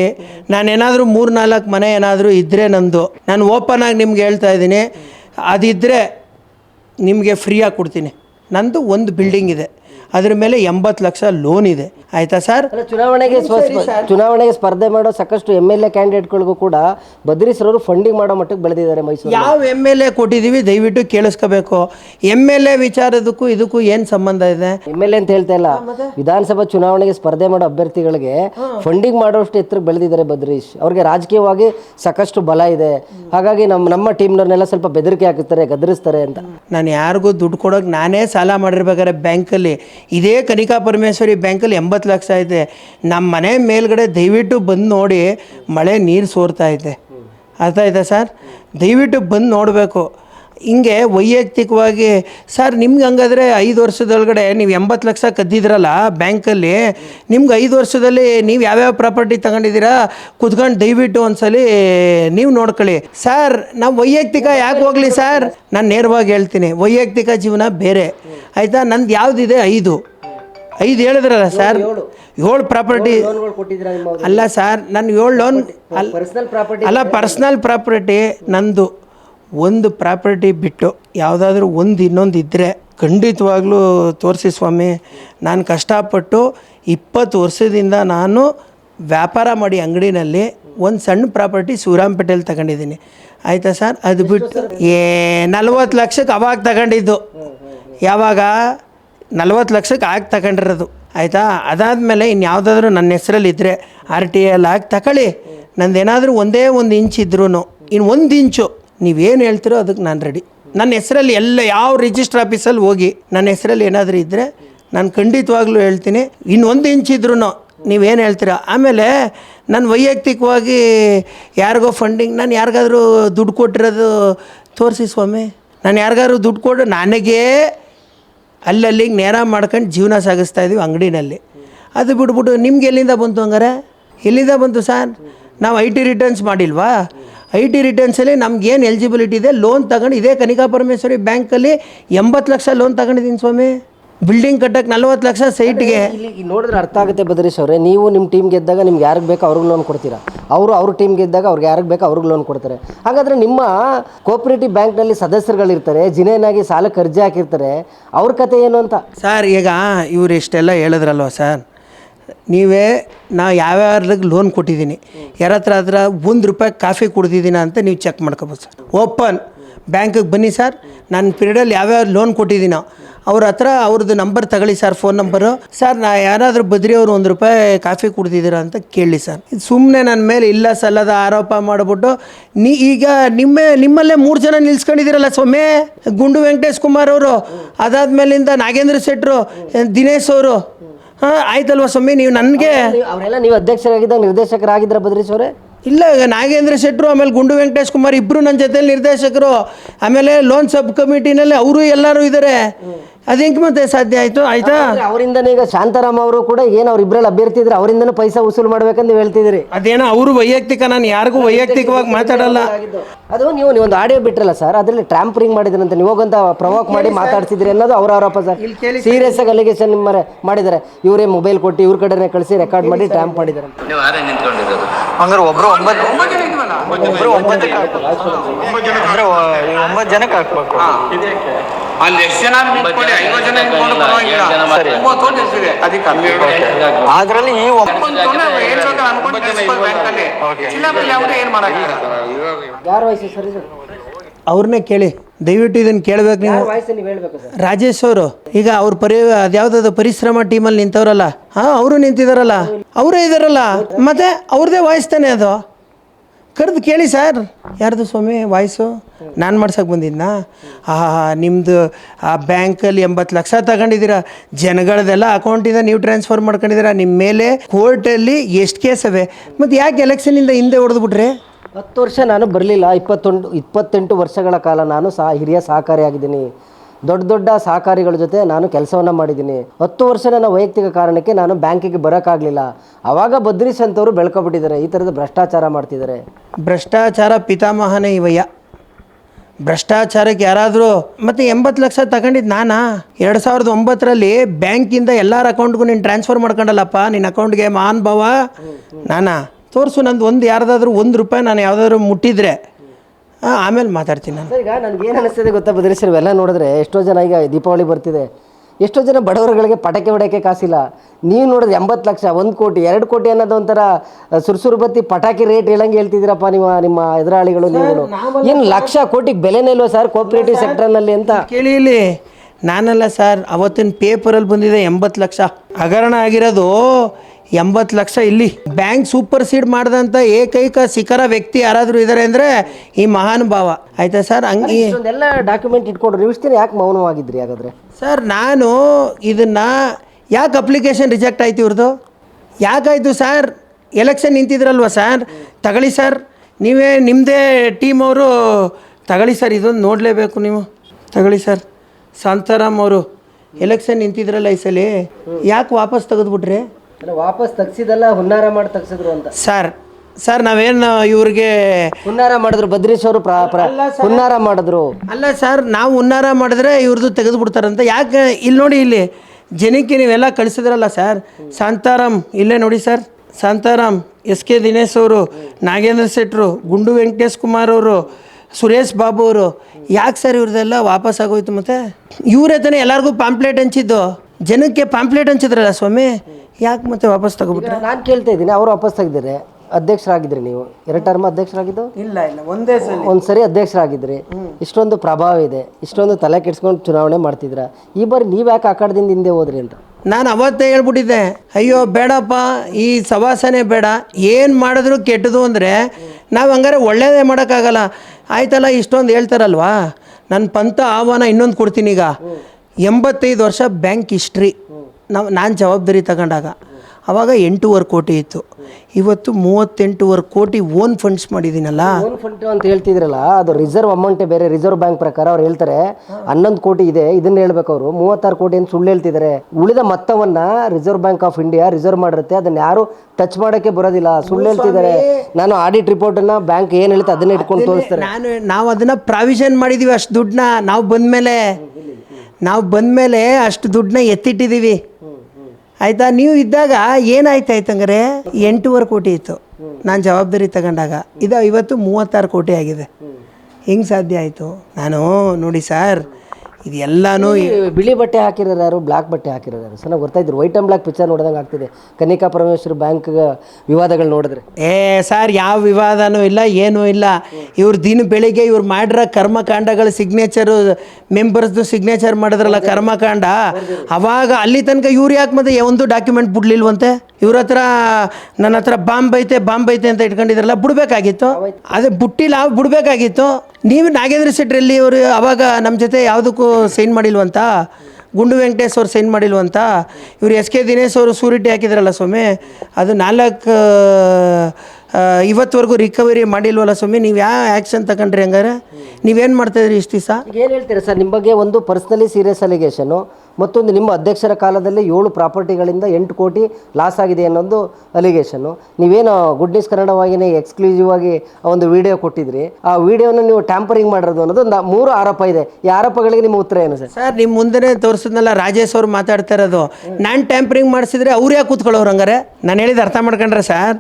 ನಾನೇನಾದರೂ ಮೂರು ನಾಲ್ಕು ಮನೆ ಏನಾದರೂ ಇದ್ದರೆ ನಂದು. ನಾನು ಓಪನ್ ಆಗಿ ನಿಮ್ಗೆ ಹೇಳ್ತಾ ಇದ್ದೀನಿ ಅದಿದ್ದರೆ ನಿಮಗೆ ಫ್ರೀಯಾಗಿ ಕೊಡ್ತೀನಿ. ನಂದು ಒಂದು ಬಿಲ್ಡಿಂಗ್ ಇದೆ. ಅದ್ರ ಮೇಲೆ ಎಂಬತ್ತು ಲಕ್ಷ ಲೋನ್ ಇದೆ. ಆಯ್ತಾ ಸರ್? ಚುನಾವಣೆಗೆ ಚುನಾವಣೆಗೆ ಸ್ಪರ್ಧೆ ಮಾಡೋ ಸಾಕಷ್ಟು ಎಂ ಎಲ್ ಎ ಕ್ಯಾಂಡಿಡೇಟ್ಗಳಿಗೂ ಕೂಡ ಬದ್ರೀಶ್ರವರು ಫಂಡಿಂಗ್ ಮಾಡೋ ಮಟ್ಟಕ್ಕೆ ಬೆಳೆದಿದ್ದಾರೆ ಮೈಸೂರು ಯಾವ ಎಂ ಎಲ್ ಎ ಕೊಟ್ಟಿದ್ದೀವಿ ದಯವಿಟ್ಟು ಕೇಳಿಸ್ಕೋಬೇಕು. ಎಂ ಎಲ್ ಎ ವಿಚಾರದಕ್ಕೂ ಇದಕ್ಕೂ ಏನು ಸಂಬಂಧ ಇದೆ? ಎಂ ಎಲ್ ಎ ಅಂತ ಹೇಳ್ತಾ ಇಲ್ಲ. ವಿಧಾನಸಭಾ ಚುನಾವಣೆಗೆ ಸ್ಪರ್ಧೆ ಮಾಡೋ ಅಭ್ಯರ್ಥಿಗಳಿಗೆ ಫಂಡಿಂಗ್ ಮಾಡೋಷ್ಟು ಎತ್ತರಕ್ಕೆ ಬೆಳೆದಿದ್ದಾರೆ ಬದ್ರೀಶ್. ಅವ್ರಿಗೆ ರಾಜಕೀಯವಾಗಿ ಸಾಕಷ್ಟು ಬಲ ಇದೆ. ಹಾಗಾಗಿ ನಮ್ಮ ನಮ್ಮ ಟೀಮ್ನವ್ರನ್ನೆಲ್ಲ ಸ್ವಲ್ಪ ಬೆದರಿಕೆ ಹಾಕುತ್ತಾರೆ ಗದರಿಸ್ತಾರೆ ಅಂತ. ನಾನು ಯಾರಿಗೂ ದುಡ್ಡು ಕೊಡೋಕೆ ನಾನೇ ಸಾಲ ಮಾಡಿರ್ಬೇಕಾದ್ರೆ ಬ್ಯಾಂಕಲ್ಲಿ ಇದೇ ಕನಿಕಾ ಪರಮೇಶ್ವರಿ ಬ್ಯಾಂಕಲ್ಲಿ ಎಂಬತ್ತು ಲಕ್ಷ ಐತೆ. ನಮ್ಮ ಮನೆ ಮೇಲ್ಗಡೆ ದಯವಿಟ್ಟು ಬಂದು ನೋಡಿ ಮಳೆ ನೀರು ಸೋರ್ತಾ ಇದೆ ಅರ್ಥ ಆಯ್ತಾ ಸರ್? ದಯವಿಟ್ಟು ಬಂದು ನೋಡಬೇಕು. ಹಿಂಗೆ ವೈಯಕ್ತಿಕವಾಗಿ ಸರ್ ನಿಮ್ಗೆ ಹಂಗಾದ್ರೆ ಐದು ವರ್ಷದೊಳಗಡೆ ನೀವು ಎಂಬತ್ತು ಲಕ್ಷ ಕದ್ದಿದ್ರಲ್ಲ ಬ್ಯಾಂಕಲ್ಲಿ ನಿಮ್ಗೆ ಐದು ವರ್ಷದಲ್ಲಿ ನೀವು ಯಾವ್ಯಾವ ಪ್ರಾಪರ್ಟಿ ತಗೊಂಡಿದ್ದೀರಾ ಕುತ್ಕೊಂಡು ದಯವಿಟ್ಟು ಒಂದ್ಸಲಿ ನೀವು ನೋಡ್ಕೊಳ್ಳಿ. ಸರ್ ನಾವು ವೈಯಕ್ತಿಕ ಯಾಕೆ ಹೋಗಲಿ ಸರ್? ನಾನು ನೇರವಾಗಿ ಹೇಳ್ತೀನಿ ವೈಯಕ್ತಿಕ ಜೀವನ ಬೇರೆ. ಆಯಿತಾ? ನಂದು ಯಾವುದಿದೆ? ಐದು. ಐದು ಹೇಳಿದ್ರಲ್ಲ ಸರ್? ಏಳು ಪ್ರಾಪರ್ಟಿ ಅಲ್ಲ ಸರ್ ನಾನು ಏಳು ಲೋನ್ ಅಲ್ಲ ಪರ್ಸನಲ್ ಪ್ರಾಪರ್ಟಿ ಅಲ್ಲ ಪರ್ಸ್ನಲ್ ಪ್ರಾಪರ್ಟಿ ನಂದು. ಒಂದು ಪ್ರಾಪರ್ಟಿ ಬಿಟ್ಟು ಯಾವುದಾದ್ರೂ ಒಂದು ಇನ್ನೊಂದು ಇದ್ದರೆ ಖಂಡಿತವಾಗ್ಲೂ ತೋರಿಸಿ ಸ್ವಾಮಿ ನಾನು ಕಷ್ಟಪಟ್ಟು ಇಪ್ಪತ್ತು ವರ್ಷದಿಂದ ನಾನು ವ್ಯಾಪಾರ ಮಾಡಿ ಅಂಗಡಿನಲ್ಲಿ ಒಂದು ಸಣ್ಣ ಪ್ರಾಪರ್ಟಿ ಸೂರಾಮ್ಪೇಟೆಯಲ್ಲಿ ತಗೊಂಡಿದ್ದೀನಿ. ಆಯಿತಾ ಸರ್? ಅದು ಬಿಟ್ಟು ಏ ನಲ್ವತ್ತು ಲಕ್ಷಕ್ಕೆ ಅವಾಗ ತಗೊಂಡಿದ್ದು. ಯಾವಾಗ? ನಲ್ವತ್ತು ಲಕ್ಷಕ್ಕೆ ಆಗಿ ತಗೊಂಡಿರೋದು. ಆಯಿತಾ? ಅದಾದಮೇಲೆ ಇನ್ನು ಯಾವುದಾದ್ರೂ ನನ್ನ ಹೆಸರಲ್ಲಿ ಇದ್ದರೆ ಆರ್ ಟಿ ಎಲ್ ಆಗಿ ತಗೊಳ್ಳಿ ನಂದೇನಾದರೂ ಒಂದೇ ಒಂದು ಇಂಚ್ ಇದ್ರೂ ಇನ್ನು ಒಂದು ಇಂಚು. ನೀವೇನು ಹೇಳ್ತೀರೋ ಅದಕ್ಕೆ ನಾನು ರೆಡಿ ನನ್ನ ಹೆಸರಲ್ಲಿ ಎಲ್ಲ ಯಾವ ರಿಜಿಸ್ಟರ್ ಆಫೀಸಲ್ಲಿ ಹೋಗಿ ನನ್ನ ಹೆಸರಲ್ಲಿ ಏನಾದರೂ ಇದ್ದರೆ ನಾನು ಖಂಡಿತವಾಗ್ಲೂ ಹೇಳ್ತೀನಿ. ಇನ್ನೊಂದು ಒಂದು ಇಂಚ್ ಇದ್ರೂ ನೀವೇನು ಹೇಳ್ತೀರಾ? ಆಮೇಲೆ ನಾನು ವೈಯಕ್ತಿಕವಾಗಿ ಯಾರಿಗೋ ಫಂಡಿಂಗ್ ನಾನು ಯಾರಿಗಾದ್ರೂ ದುಡ್ಡು ಕೊಟ್ಟಿರೋದು ತೋರಿಸಿ ಸ್ವಾಮಿ. ನಾನು ಯಾರಿಗಾದ್ರೂ ದುಡ್ಡು ಕೊಡು, ನನಗೆ ಅಲ್ಲಲ್ಲಿ ನೇರ ಮಾಡ್ಕೊಂಡು ಜೀವನ ಸಾಗಿಸ್ತಾ ಇದ್ದೀವಿ ಅಂಗಡಿನಲ್ಲಿ. ಅದು ಬಿಟ್ಬಿಟ್ಟು ನಿಮ್ಗೆ ಎಲ್ಲಿಂದ ಬಂತು ಹಂಗಾರೆ? ಎಲ್ಲಿಂದ ಬಂತು ಸರ್? ನಾವು ಐ ಟಿ ರಿಟರ್ನ್ಸ್ ಮಾಡಿಲ್ವಾ? ಐ ಟಿ ರಿಟರ್ನ್ಸಲ್ಲಿ ನಮ್ಗೇನು ಏನು ಎಲಿಜಿಬಿಲಿಟಿ ಇದೆ ಲೋನ್ ತಗೊಂಡು ಇದೇ ಕನಿಕಾ ಪರಮೇಶ್ವರಿ ಬ್ಯಾಂಕಲ್ಲಿ ಎಂಬತ್ತು ಲಕ್ಷ ಲೋನ್ ತಗೊಂಡಿದ್ದೀನಿ ಸ್ವಾಮಿ. ಬಿಲ್ಡಿಂಗ್ ಕಟ್ಟಕ್ಕೆ ನಲ್ವತ್ತು ಲಕ್ಷ ಸೈಟ್ಗೆ ಇಲ್ಲಿ ನೋಡಿದ್ರೆ ಅರ್ಥ ಆಗುತ್ತೆ ಬದ್ರೀಶ್ ಅವರೇ ನೀವು ನಿಮ್ಮ ಟೀಮ್ ಗೆದ್ದಾಗ ನಿಮ್ಗೆ ಯಾರಿಗೆ ಬೇಕೋ ಅವ್ರಿಗೆ ಲೋನ್ ಕೊಡ್ತೀರಾ? ಅವರು ಅವ್ರ ಟೀಮ್ ಗೆದ್ದಾಗ ಅವ್ರಿಗೆ ಯಾರಿಗೆ ಬೇಕೋ ಅವ್ರಿಗೆ ಲೋನ್ ಕೊಡ್ತಾರೆ. ಹಾಗಾದ್ರೆ ನಿಮ್ಮ ಕೋಆಪರೇಟಿವ್ ಬ್ಯಾಂಕ್ನಲ್ಲಿ ಸದಸ್ಯರುಗಳಿರ್ತಾರೆ ಜಿನೇನಾಗಿ ಸಾಲಕ್ಕೆ ಅರ್ಜಿ ಹಾಕಿರ್ತಾರೆ. ಅವ್ರ ಕತೆ ಏನು ಅಂತ? ಸರ್ ಈಗ ಇವ್ರು ಇಷ್ಟೆಲ್ಲ ಹೇಳಿದ್ರಲ್ವ ಸರ್ ನೀವೇ, ನಾ ಯಾವ್ಯಾವ್ರಿಗೆ ಲೋನ್ ಕೊಟ್ಟಿದ್ದೀನಿ. ಯಾರ ಹತ್ರ ಹತ್ರ ಒಂದು ರೂಪಾಯಿ ಕಾಫಿ ಕುಡ್ದಿದ್ದೀನ ಅಂತ ನೀವು ಚೆಕ್ ಮಾಡ್ಕೋಬೋದು ಸರ್. ಓಪನ್ ಬ್ಯಾಂಕಿಗೆ ಬನ್ನಿ ಸರ್. ನಾನು ಪೀರಿಯಡಲ್ಲಿ ಯಾವ್ಯಾವ ಲೋನ್ ಕೊಟ್ಟಿದ್ದೀನೋ, ಅವ್ರ ಹತ್ರ ಅವ್ರದ್ದು ನಂಬರ್ ತಗೊಳ್ಳಿ ಸರ್ ಫೋನ್ ನಂಬರು ಸರ್, ನಾ ಯಾರಾದರೂ ಬದ್ರಿ ಅವರು ಒಂದು ರೂಪಾಯಿ ಕಾಫಿ ಕುಡ್ದಿದ್ದೀರಾ ಅಂತ ಕೇಳಿ ಸರ್. ಸುಮ್ಮನೆ ನನ್ನ ಮೇಲೆ ಇಲ್ಲ ಸಲ್ಲದ ಆರೋಪ ಮಾಡಿಬಿಟ್ಟು, ನೀ ಈಗ ನಿಮ್ಮ, ನಿಮ್ಮಲ್ಲೇ ಮೂರು ಜನ ನಿಲ್ಸ್ಕೊಂಡಿದ್ದೀರಲ್ಲ ಸೊಮ್ಮೆ ಗುಂಡು ವೆಂಕಟೇಶ್ ಕುಮಾರ್ ಅವರು. ಅದಾದ್ಮೇಲಿಂದ ನಾಗೇಂದ್ರ ಶೆಟ್ಟರು ದಿನೇಶ್ ಅವರು. ಹಾಂ ಆಯ್ತಲ್ವ ಸ್ವಾಮಿ ನೀವು ನನಗೆ ಅವರೆಲ್ಲ ನೀವು ಅಧ್ಯಕ್ಷರಾಗಿದ್ದ ನಿರ್ದೇಶಕರಾಗಿದ್ರ ಬದ್ರಿ ಸೋರೆ ಇಲ್ಲ ಈಗ ನಾಗೇಂದ್ರ ಶೆಟ್ರು ಆಮೇಲೆ ಗುಂಡು ವೆಂಕಟೇಶ್ ಕುಮಾರ್ ಇಬ್ಬರು ನನ್ನ ಜೊತೆಲಿ ನಿರ್ದೇಶಕರು ಆಮೇಲೆ ಲೋನ್ ಸಬ್ ಕಮಿಟಿನಲ್ಲಿ ಅವರು ಎಲ್ಲರೂ ಇದ್ದಾರೆ ಅದು ಹೆಂಗೆ ಮತ್ತೆ ಸಾಧ್ಯ ಆಯಿತು ಆಯಿತಾ? ಅವರಿಂದನೇ ಈಗ ಶಾಂತಾರಾಮ್ ಅವರು ಕೂಡ ಏನು ಅವ್ರ ಇಬ್ಬರಲ್ಲಿ ಅಭ್ಯರ್ಥಿ ಇದ್ರೆ ಅವರಿಂದನೇ ಪೈಸಾ ವಸೂಲು ಮಾಡ್ಬೇಕಂತ ಹೇಳ್ತಿದ್ರಿ ಹೇಳ್ತಿದ್ದೀರಿ. ಅದೇನೋ ಅವರು ವೈಯಕ್ತಿಕ ನಾನು ಯಾರಿಗೂ ವೈಯಕ್ತಿಕವಾಗಿ ಮಾತಾಡಲ್ಲ. ಅದು ನೀವು ನೀವು ಒಂದು ಆಡಿಯೋ ಬಿಟ್ರಲ್ಲ ಸರ್ ಅದರಲ್ಲಿ ಟ್ರಾಂಪರಿಂಗ್ ಮಾಡಿದ್ರಂತೆ ನೀವು ಹೋಗಂತ ಪ್ರವೋಕ್ ಮಾಡಿ ಮಾತಾಡ್ತಿದ್ರಿ ಅನ್ನೋದು ಅವರ ಆರೋಪ ಸರ್. ಸೀರಿಯಸ್ ಆಗಿ ಅಲಿಗೇಷನ್ ನಿಮ್ಮ ಮಾಡಿದ್ದಾರೆ. ಇವರೇ ಮೊಬೈಲ್ ಕೊಟ್ಟು ಇವ್ರ ಕಡೆನೇ ಕಳಿಸಿ ರೆಕಾರ್ಡ್ ಮಾಡಿ ಟ್ರಾಂಪ್ ಮಾಡಿದ್ದಾರೆ ಹಂಗಾರೆ ಒಬ್ರು ಒಂಬತ್ತು ಒಬ್ರು ಒಂಬತ್ತು ಜನಕ್ಕೆ ಹಾಕ್ಬೇಕು. ಅಲ್ಲಿ ಎಷ್ಟು ಜನ ನಿಂತ್ಕೊಳ್ಳಿ ಐವತ್ತು ಜನ ನಿಂತ್ಕೊಂಡು ಪರವಾಗಿಲ್ಲ. ಸರಿ. ಮೂವತ್ತು ಓಟ್ ಎಷ್ಟಿದೆ? ಅದಕ್ಕೆ ಅದ್ರಲ್ಲಿ ಈ ಒಬ್ಬ- ಏನ್ ಬೇಕಾದ್ರೆ ಅನ್ಕೊಂಡು ಬ್ಯಾಂಕಲ್ಲಿ. ಚಿಲ್ಲರೆ ಯಾವುದೇ ಏನ್ ಮಾಡಕ್ಕಿಲ್ಲ ಯಾರ ವಯಸ್ಸು ಸರ್ ಇದು? ಅವ್ರನ್ನೇ ಕೇಳಿ. ದಯವಿಟ್ಟು ಇದನ್ನು ಕೇಳಬೇಕು ನೀವು. ಯಾರ ವಯಸ್ಸು ನೀವು ಹೇಳ್ಬೇಕು ಸರ್? ರಾಜೇಶ್ ಅವರು. ಈಗ ಅವ್ರ ಪರಿ ಅದ್ಯಾವ್ದು ಪರಿಶ್ರಮ ಟೀಮಲ್ಲಿ ನಿಂತವ್ರಲ್ಲ. ಹಾಂ ಅವರು ನಿಂತಿದಾರಲ್ಲ. ಅವರೇ ಇದಾರಲ್ಲ. ಮತ್ತೆ ಅವ್ರದೇ ವಾಯ್ಸ್ ತಾನೆ ಅದು? ಕರೆದು ಕೇಳಿ ಸರ್. ಯಾರ್ದು ಸ್ವಾಮಿ? ವಾಯ್ಸು ನಾನು ಮಾಡ್ಸಕ್ಕೆ ಬಂದಿದ್ನಾ? ಆ ನಿಮ್ಮದು ಆ ಬ್ಯಾಂಕಲ್ಲಿ ಎಂಬತ್ತು ಲಕ್ಷ ತಗೊಂಡಿದ್ದೀರ? ಜನಗಳದೆಲ್ಲ ಅಕೌಂಟಿಂದ ನೀವು ಟ್ರಾನ್ಸ್ಫರ್ ಮಾಡ್ಕೊಂಡಿದ್ದೀರಾ? ನಿಮ್ಮ ಮೇಲೆ ಕೋರ್ಟಲ್ಲಿ ಎಷ್ಟು ಕೇಸ್ ಅವೆ ಮತ್ತು ಯಾಕೆ ಎಲೆಕ್ಷನಿಂದ ಹಿಂದೆ ಹೊಡೆದ್ಬಿಟ್ರೆ? ಹತ್ತು ವರ್ಷ ನಾನು ಬರಲಿಲ್ಲ. ಇಪ್ಪತ್ತೊಂದು, ಇಪ್ಪತ್ತೆಂಟು ವರ್ಷಗಳ ಕಾಲ ನಾನು ಸಹ ಹಿರಿಯ ಸಹಕಾರಿಯಾಗಿದ್ದೀನಿ. ದೊಡ್ಡ ದೊಡ್ಡ ಸಹಕಾರಿಗಳ ಜೊತೆ ನಾನು ಕೆಲಸವನ್ನು ಮಾಡಿದ್ದೀನಿ. ಹತ್ತು ವರ್ಷ ನನ್ನ ವೈಯಕ್ತಿಕ ಕಾರಣಕ್ಕೆ ನಾನು ಬ್ಯಾಂಕಿಗೆ ಬರೋಕ್ಕಾಗಲಿಲ್ಲ. ಆವಾಗ ಬದ್ರೀಶ್ ಅಂತವರು ಬೆಳ್ಕೊಬಿಟ್ಟಿದ್ದಾರೆ. ಈ ಥರದ ಭ್ರಷ್ಟಾಚಾರ ಮಾಡ್ತಿದ್ದಾರೆ. ಭ್ರಷ್ಟಾಚಾರ ಪಿತಾಮಹನೇ ಇವಯ್ಯ. ಭ್ರಷ್ಟಾಚಾರಕ್ಕೆ ಯಾರಾದರೂ ಮತ್ತು ಎಂಬತ್ತು ಲಕ್ಷ ತಗೊಂಡಿದ್ದು ನಾನಾ? ಎರಡು ಸಾವಿರದ ಒಂಬತ್ತರಲ್ಲಿ ಬ್ಯಾಂಕಿಂದ ಎಲ್ಲರ ಅಕೌಂಟ್ಗೂ ನೀನು ಟ್ರಾನ್ಸ್ಫರ್ ಮಾಡ್ಕೊಂಡಲ್ಲಪ್ಪ? ನಿನ್ನ ಅಕೌಂಟ್ಗೆ ಮಹಾನ್ ಭಾವ? ನಾನಾ? ತೋರಿಸು ನಂದು ಒಂದು ಯಾರ್ದಾದ್ರೂ ಒಂದು ರೂಪಾಯಿ ನಾನು ಯಾವುದಾದ್ರೂ ಮುಟ್ಟಿದ್ರೆ. ಆಮೇಲೆ ಮಾತಾಡ್ತೀನಿ ನಾನು. ಸರ್ ಈಗ ನನಗೆ ಏನು ಅನಿಸ್ತದೆ ಗೊತ್ತಾ ಬದ್ರೀಶ್ ಇವೆಲ್ಲ ನೋಡಿದ್ರೆ ಎಷ್ಟೋ ಜನ ಈಗ ದೀಪಾವಳಿ ಬರ್ತಿದೆ. ಎಷ್ಟೋ ಜನ ಬಡವರುಗಳಿಗೆ ಪಟಾಕಿ ಹೊಡೆಯೋಕ್ಕೆ ಕಾಸಿಲ್ಲ. ನೀವು ನೋಡಿದ್ರೆ ಎಂಬತ್ತು ಲಕ್ಷ ಒಂದು ಕೋಟಿ ಎರಡು ಕೋಟಿ ಅನ್ನೋದು ಒಂಥರ ಸುರ್ಸುರು ಬತ್ತಿ ಪಟಾಕಿ ರೇಟ್ ಹೇಳಂಗೆ ಹೇಳ್ತಿದ್ದೀರಪ್ಪ ನಿಮ್ಮ ನಿಮ್ಮ ಎದುರಾಳಿಗಳು ನೀವು ಏನು ಲಕ್ಷ ಕೋಟಿಗೆ ಬೆಲೆನೇ ಇಲ್ವಾ ಸರ್ ಕೋಆಪರೇಟಿವ್ ಸೆಕ್ಟರ್ನಲ್ಲಿ ಅಂತ? ಕೇಳಿ ಇಲ್ಲಿ ನಾನಲ್ಲ ಸರ್ ಅವತ್ತಿನ ಪೇಪರಲ್ಲಿ ಬಂದಿದೆ ಎಂಬತ್ತು ಲಕ್ಷ ಹಗರಣ ಆಗಿರೋದು. ಎಂಬತ್ತು ಲಕ್ಷ ಇಲ್ಲಿ. ಬ್ಯಾಂಕ್ ಸೂಪರ್ ಸೀಡ್ ಮಾಡಿದಂಥ ಏಕೈಕ ಶಿಖರ ವ್ಯಕ್ತಿ ಯಾರಾದರೂ ಇದ್ದಾರೆ ಅಂದರೆ ಈ ಮಹಾನುಭಾವ ಆಯಿತಾ ಸರ್? ಹಂಗೆ ಎಲ್ಲ ಡಾಕ್ಯುಮೆಂಟ್ ಇಟ್ಕೊಂಡು ರಿವಿಸ್ತೀನಿ ಯಾಕೆ ಮೌನವಾಗಿದ್ರಿ ಹಾಗಾದ್ರೆ? ಸರ್ ನಾನು ಇದನ್ನು ಯಾಕೆ ಅಪ್ಲಿಕೇಶನ್ ರಿಜೆಕ್ಟ್ ಆಯ್ತು ಇವ್ರದ್ದು ಯಾಕಾಯಿತು ಸರ್? ಎಲೆಕ್ಷನ್ ನಿಂತಿದ್ರಲ್ವ ಸರ್? ತಗೊಳ್ಳಿ ಸರ್. ನೀವೇ ನಿಮ್ಮದೇ ಟೀಮ್ ಅವರು ತಗೊಳ್ಳಿ ಸರ್ ಇದೊಂದು ನೋಡಲೇಬೇಕು ನೀವು. ತಗೊಳ್ಳಿ ಸರ್. ಶಾಂತಾರಾಮ್ ಅವರು ಎಲೆಕ್ಷನ್ ನಿಂತಿದ್ರಲ್ಲ ಈ ಸಲ. ಯಾಕೆ ವಾಪಸ್ ತೆಗೆದ್ಬಿಟ್ರಿ? ವಾಪಸ್ ತಗ್ಸಿದಲ್ಲ ಹುನ್ನಾರ ಮಾಡಿ ತಗ್ಸಿದ್ರು ಅಂತ. ಸರ್ ಸರ್ ನಾವೇನು ಇವ್ರಿಗೆ ಹುನ್ನಾರ ಮಾಡಿದ್ರು ಬದ್ರೀಶ್ ಅವರು ಪ್ರ ಪ್ರ ಹುನ್ನಾರ ಮಾಡಿದ್ರು. ಅಲ್ಲ ಸರ್ ನಾವು ಹುನ್ನಾರ ಮಾಡಿದ್ರೆ ಇವ್ರದ್ದು ತೆಗೆದು ಬಿಡ್ತಾರಂತ ಯಾಕೆ ಇಲ್ಲಿ ನೋಡಿ ಇಲ್ಲಿ ಜನಕ್ಕೆ ನೀವೆಲ್ಲ ಕಳಿಸಿದ್ರಲ್ಲ ಸರ್. ಶಾಂತಾರಾಮ್ ಇಲ್ಲೇ ನೋಡಿ sir. Shantaram S K Dinesh ಅವರು ನಾಗೇಂದ್ರ ಶೆಟ್ರು ಗುಂಡು ವೆಂಕಟೇಶ್ ಕುಮಾರ್ ಅವರು ಸುರೇಶ್ ಬಾಬು ಅವರು ಯಾಕೆ ಸರ್ ಇವ್ರದ್ದೆಲ್ಲ ವಾಪಸ್ ಆಗೋಯ್ತು ಮತ್ತೆ? ಇವರೇ ತಾನೇ ಎಲ್ಲರಿಗೂ ಪಾಂಪ್ಲೇಟ್ ಹಂಚಿದ್ದು. ಜನಕ್ಕೆ ಪಾಂಪ್ಲೇಟ್ ಹಂಚಿದ್ರಲ್ಲ ಸ್ವಾಮಿ? ಯಾಕೆ ಮತ್ತೆ ವಾಪಸ್ ತಗೋಬಿಟ್ರೆ? ನಾನು ಕೇಳ್ತಾ ಇದ್ದೀನಿ ಅವರು ವಾಪಸ್ ತೆಗ್ದಿದ್ರೆ ಅಧ್ಯಕ್ಷರಾಗಿದ್ರಿ ನೀವು. ಎರಡು ಟರ್ಮ್ ಅಧ್ಯಕ್ಷರಾಗಿದ್ದು? ಇಲ್ಲ ಇಲ್ಲ ಒಂದೇ ಸಲ. ಒಂದು ಸರಿ ಅಧ್ಯಕ್ಷರಾಗಿದ್ರಿ. ಇಷ್ಟೊಂದು ಪ್ರಭಾವ ಇದೆ. ಇಷ್ಟೊಂದು ತಲೆ ಕೆಡ್ಸ್ಕೊಂಡು ಚುನಾವಣೆ ಮಾಡ್ತಿದ್ರ. ಈ ಬಾರಿ ನೀವು ಯಾಕೆ ಆ ಕಡೆದಿಂದ ಹಿಂದೆ ಹೋದ್ರಿ ಅಂತ? ನಾನು ಅವತ್ತೇ ಹೇಳ್ಬಿಟ್ಟಿದ್ದೆ. ಅಯ್ಯೋ ಬೇಡಪ್ಪ ಈ ಸವಾಸನೆ ಬೇಡ. ಏನು ಮಾಡಿದ್ರು ಕೆಟ್ಟದು ಅಂದರೆ ನಾವು ಹಂಗಾರೆ ಒಳ್ಳೇದೇ ಮಾಡೋಕ್ಕಾಗಲ್ಲ. ಆಯ್ತಲ್ಲ ಇಷ್ಟೊಂದು ಹೇಳ್ತಾರಲ್ವಾ? ನನ್ನ ಪಂಥ ಆಹ್ವಾನ ಇನ್ನೊಂದು ಕೊಡ್ತೀನಿ ಈಗ. ಎಂಬತ್ತೈದು ವರ್ಷ ಬ್ಯಾಂಕ್ ಹಿಸ್ಟ್ರಿ. ನಾವು ನಾನು ಜವಾಬ್ದಾರಿ ತಗೊಂಡಾಗ. ಆವಾಗ ಎಂಟೂವರೆ ಕೋಟಿ ಇತ್ತು. ಇವತ್ತು ಮೂವತ್ತೆಂಟೂವರೆ ಕೋಟಿ ಓನ್ ಫಂಡ್ಸ್ ಮಾಡಿದ್ದೀನಲ್ಲ ಓನ್ ಫಂಡ್ ಅಂತ ಹೇಳ್ತಿದ್ರಲ್ಲ ಅದು ರಿಸರ್ವ್ ಅಮೌಂಟೇ ಬೇರೆ ರಿಸರ್ವ್ ಬ್ಯಾಂಕ್ ಪ್ರಕಾರ ಅವ್ರು ಹೇಳ್ತಾರೆ. ಹನ್ನೊಂದು ಕೋಟಿ ಇದೆ ಇದನ್ನ ಹೇಳ್ಬೇಕು ಅವರು. ಮೂವತ್ತಾರು ಕೋಟಿ ಅಂತ ಸುಳ್ಳು ಹೇಳ್ತಿದ್ದಾರೆ ಉಳಿದ ಮೊತ್ತವನ್ನು Reserve Bank of India reserve ಮಾಡಿರುತ್ತೆ. ಅದನ್ನ ಯಾರು ಟಚ್ ಮಾಡೋಕ್ಕೆ ಬರೋದಿಲ್ಲ. ಸುಳ್ಳು ಹೇಳ್ತಿದ್ದಾರೆ ನಾನು ಆಡಿಟ್ ರಿಪೋರ್ಟನ್ನು ಬ್ಯಾಂಕ್ ಏನು ಹೇಳುತ್ತೆ ಅದನ್ನ ಇಟ್ಕೊಂಡು ತೋರಿಸ್ತಾರೆ. ನಾನು ನಾವು ಅದನ್ನು ಪ್ರಾವಿಷನ್ ಮಾಡಿದ್ದೀವಿ ಅಷ್ಟು ದುಡ್ಡನ್ನ. ನಾವು ಬಂದಮೇಲೆ ನಾವು ಬಂದಮೇಲೆ ಅಷ್ಟು ದುಡ್ಡನ್ನ ಎತ್ತಿಟ್ಟಿದ್ದೀವಿ ಆಯಿತಾ? ನೀವು ಇದ್ದಾಗ ಏನಾಯ್ತು ಆಯ್ತಂಗಾರೆ? ಎಂಟೂವರೆ ಕೋಟಿ ಇತ್ತು. ನಾನು ಜವಾಬ್ದಾರಿ ತಗೊಂಡಾಗ. ಇದು ಇವತ್ತು ಮೂವತ್ತಾರು ಕೋಟಿ ಆಗಿದೆ. ಹೆಂಗೆ ಸಾಧ್ಯ ಆಯಿತು? ನಾನು ನೋಡಿ ಸರ್ ಇದೆಲ್ಲನೂ ಈ ಬಿಳಿ ಬಟ್ಟೆ ಹಾಕಿರೋರು ಯಾರು? ಬ್ಲ್ಯಾಕ್ ಬಟ್ಟೆ ಹಾಕಿರೋರು ಯಾರು? ನಂಗೆ ಗೊತ್ತಾಯ್ತು ವೈಟ್ ಆ್ಯಂಡ್ ಬ್ಲಾಕ್ ಪಿಕ್ಚರ್ ನೋಡಿದಂಗೆ ಆಗ್ತಿದೆ. ಕನ್ನಿಕಾ ಪರಮೇಶ್ವರ್ ಬ್ಯಾಂಕ್ ವಿವಾದಗಳು ನೋಡಿದ್ರೆ. ಏ ಸರ್ ಯಾವ ವಿವಾದನೂ ಇಲ್ಲ ಏನೂ ಇಲ್ಲ. ಇವ್ರು ದಿನ ಬೆಳಿಗ್ಗೆ ಇವ್ರು ಮಾಡಿರೋ ಕರ್ಮಕಾಂಡಗಳ ಸಿಗ್ನೇಚರು ಮೆಂಬರ್ಸ್ದು ಸಿಗ್ನೇಚರ್ ಮಾಡಿದ್ರಲ್ಲ ಕರ್ಮಕಾಂಡ ಅವಾಗ ಅಲ್ಲಿ ತನಕ ಇವ್ರು ಯಾಕೆ ಮತ್ತೆ ಒಂದು ಡಾಕ್ಯುಮೆಂಟ್ ಬಿಡ್ಲಿಲ್ವಂತೆ? ಇವ್ರ ಹತ್ರ ನನ್ನ ಹತ್ರ ಬಾಂಬ್ ಐತೆ ಬಾಂಬ್ ಐತೆ ಅಂತ ಇಟ್ಕೊಂಡಿದ್ರಲ್ಲ ಬಿಡ್ಬೇಕಾಗಿತ್ತು? ಅದೇ ಬುಟ್ಟಿಲ್ಲ ಬಿಡ್ಬೇಕಾಗಿತ್ತು. ನೀವು ನಾಗೇಂದ್ರ ಶೆಟ್ಟರಲ್ಲಿ ಅವರು ಅವಾಗ ನಮ್ಮ ಜೊತೆ ಯಾವುದಕ್ಕೂ ಸೈನ್ ಮಾಡಿಲ್ವಂತ? ಗುಂಡು ವೆಂಕಟೇಶ್ ಅವ್ರು ಸೈನ್ ಮಾಡಿಲ್ವಂತ? ಇವರು ಎಸ್ ಕೆ ದಿನೇಶ್ ಅವರು ಸೂರಿಟಿ ಹಾಕಿದ್ರಲ್ಲ ಸ್ವಾಮಿ? ಅದು ನಾಲ್ಕು ಇವತ್ತುವರೆಗೂ ರಿಕವರಿ ಮಾಡಿಲ್ವಲ್ಲ ಸ್ವಾಮಿ? ನೀವು ಯಾವ ಆ್ಯಕ್ಷನ್ ತಗೊಂಡ್ರಿ ಹಂಗಾರೆ? ನೀವೇನು ಮಾಡ್ತಾಯಿದ್ರಿ ಇಷ್ಟು ದಿವಸ? ಏನು ಹೇಳ್ತೀರಾ ಸರ್ ನಿಮ್ಮ ಬಗ್ಗೆ ಒಂದು ಪರ್ಸ್ನಲಿ ಸೀರಿಯಸ್ ಅಲಿಗೇಷನು ಮತ್ತೊಂದು ನಿಮ್ಮ ಅಧ್ಯಕ್ಷರ ಕಾಲದಲ್ಲಿ ಏಳು ಪ್ರಾಪರ್ಟಿಗಳಿಂದ ಎಂಟು ಕೋಟಿ ಲಾಸ್ ಆಗಿದೆ ಅನ್ನೋದು ಅಲಿಗೇಷನ್ನು. ನೀವೇನು ಗುಡ್ ನ್ಯೂಸ್ ಕನ್ನಡ ವಾಹಿನಿ ಎಕ್ಸ್ಕ್ಲೂಸಿವ್ ಆಗಿ ಒಂದು ವಿಡಿಯೋ ಕೊಟ್ಟಿದ್ರಿ. ಆ ವಿಡಿಯೋನ ನೀವು ಟ್ಯಾಂಪರಿಂಗ್ ಮಾಡಿರೋದು ಅನ್ನೋದು ಒಂದು ಮೂರು ಆರೋಪ ಇದೆ. ಈ ಆರೋಪಗಳಿಗೆ ನಿಮ್ಮ ಉತ್ತರ ಏನು ಸರ್? ಸರ್ ನಿಮ್ಮ ಮುಂದೆ ತೋರಿಸಿದ್ನಲ್ಲ ರಾಜೇಶ್ ಅವ್ರು ಮಾತಾಡ್ತಾ ಇರೋದು. ನಾನು ಟ್ಯಾಂಪರಿಂಗ್ ಮಾಡಿಸಿದ್ರೆ ಅವ್ರು ಯಾಕೆ ಕೂತ್ಕೊಳ್ಳೋರು ಹಂಗಾರೆ? ನಾನು ಹೇಳಿದ ಅರ್ಥ ಮಾಡ್ಕೊಂಡ್ರೆ ಸರ್.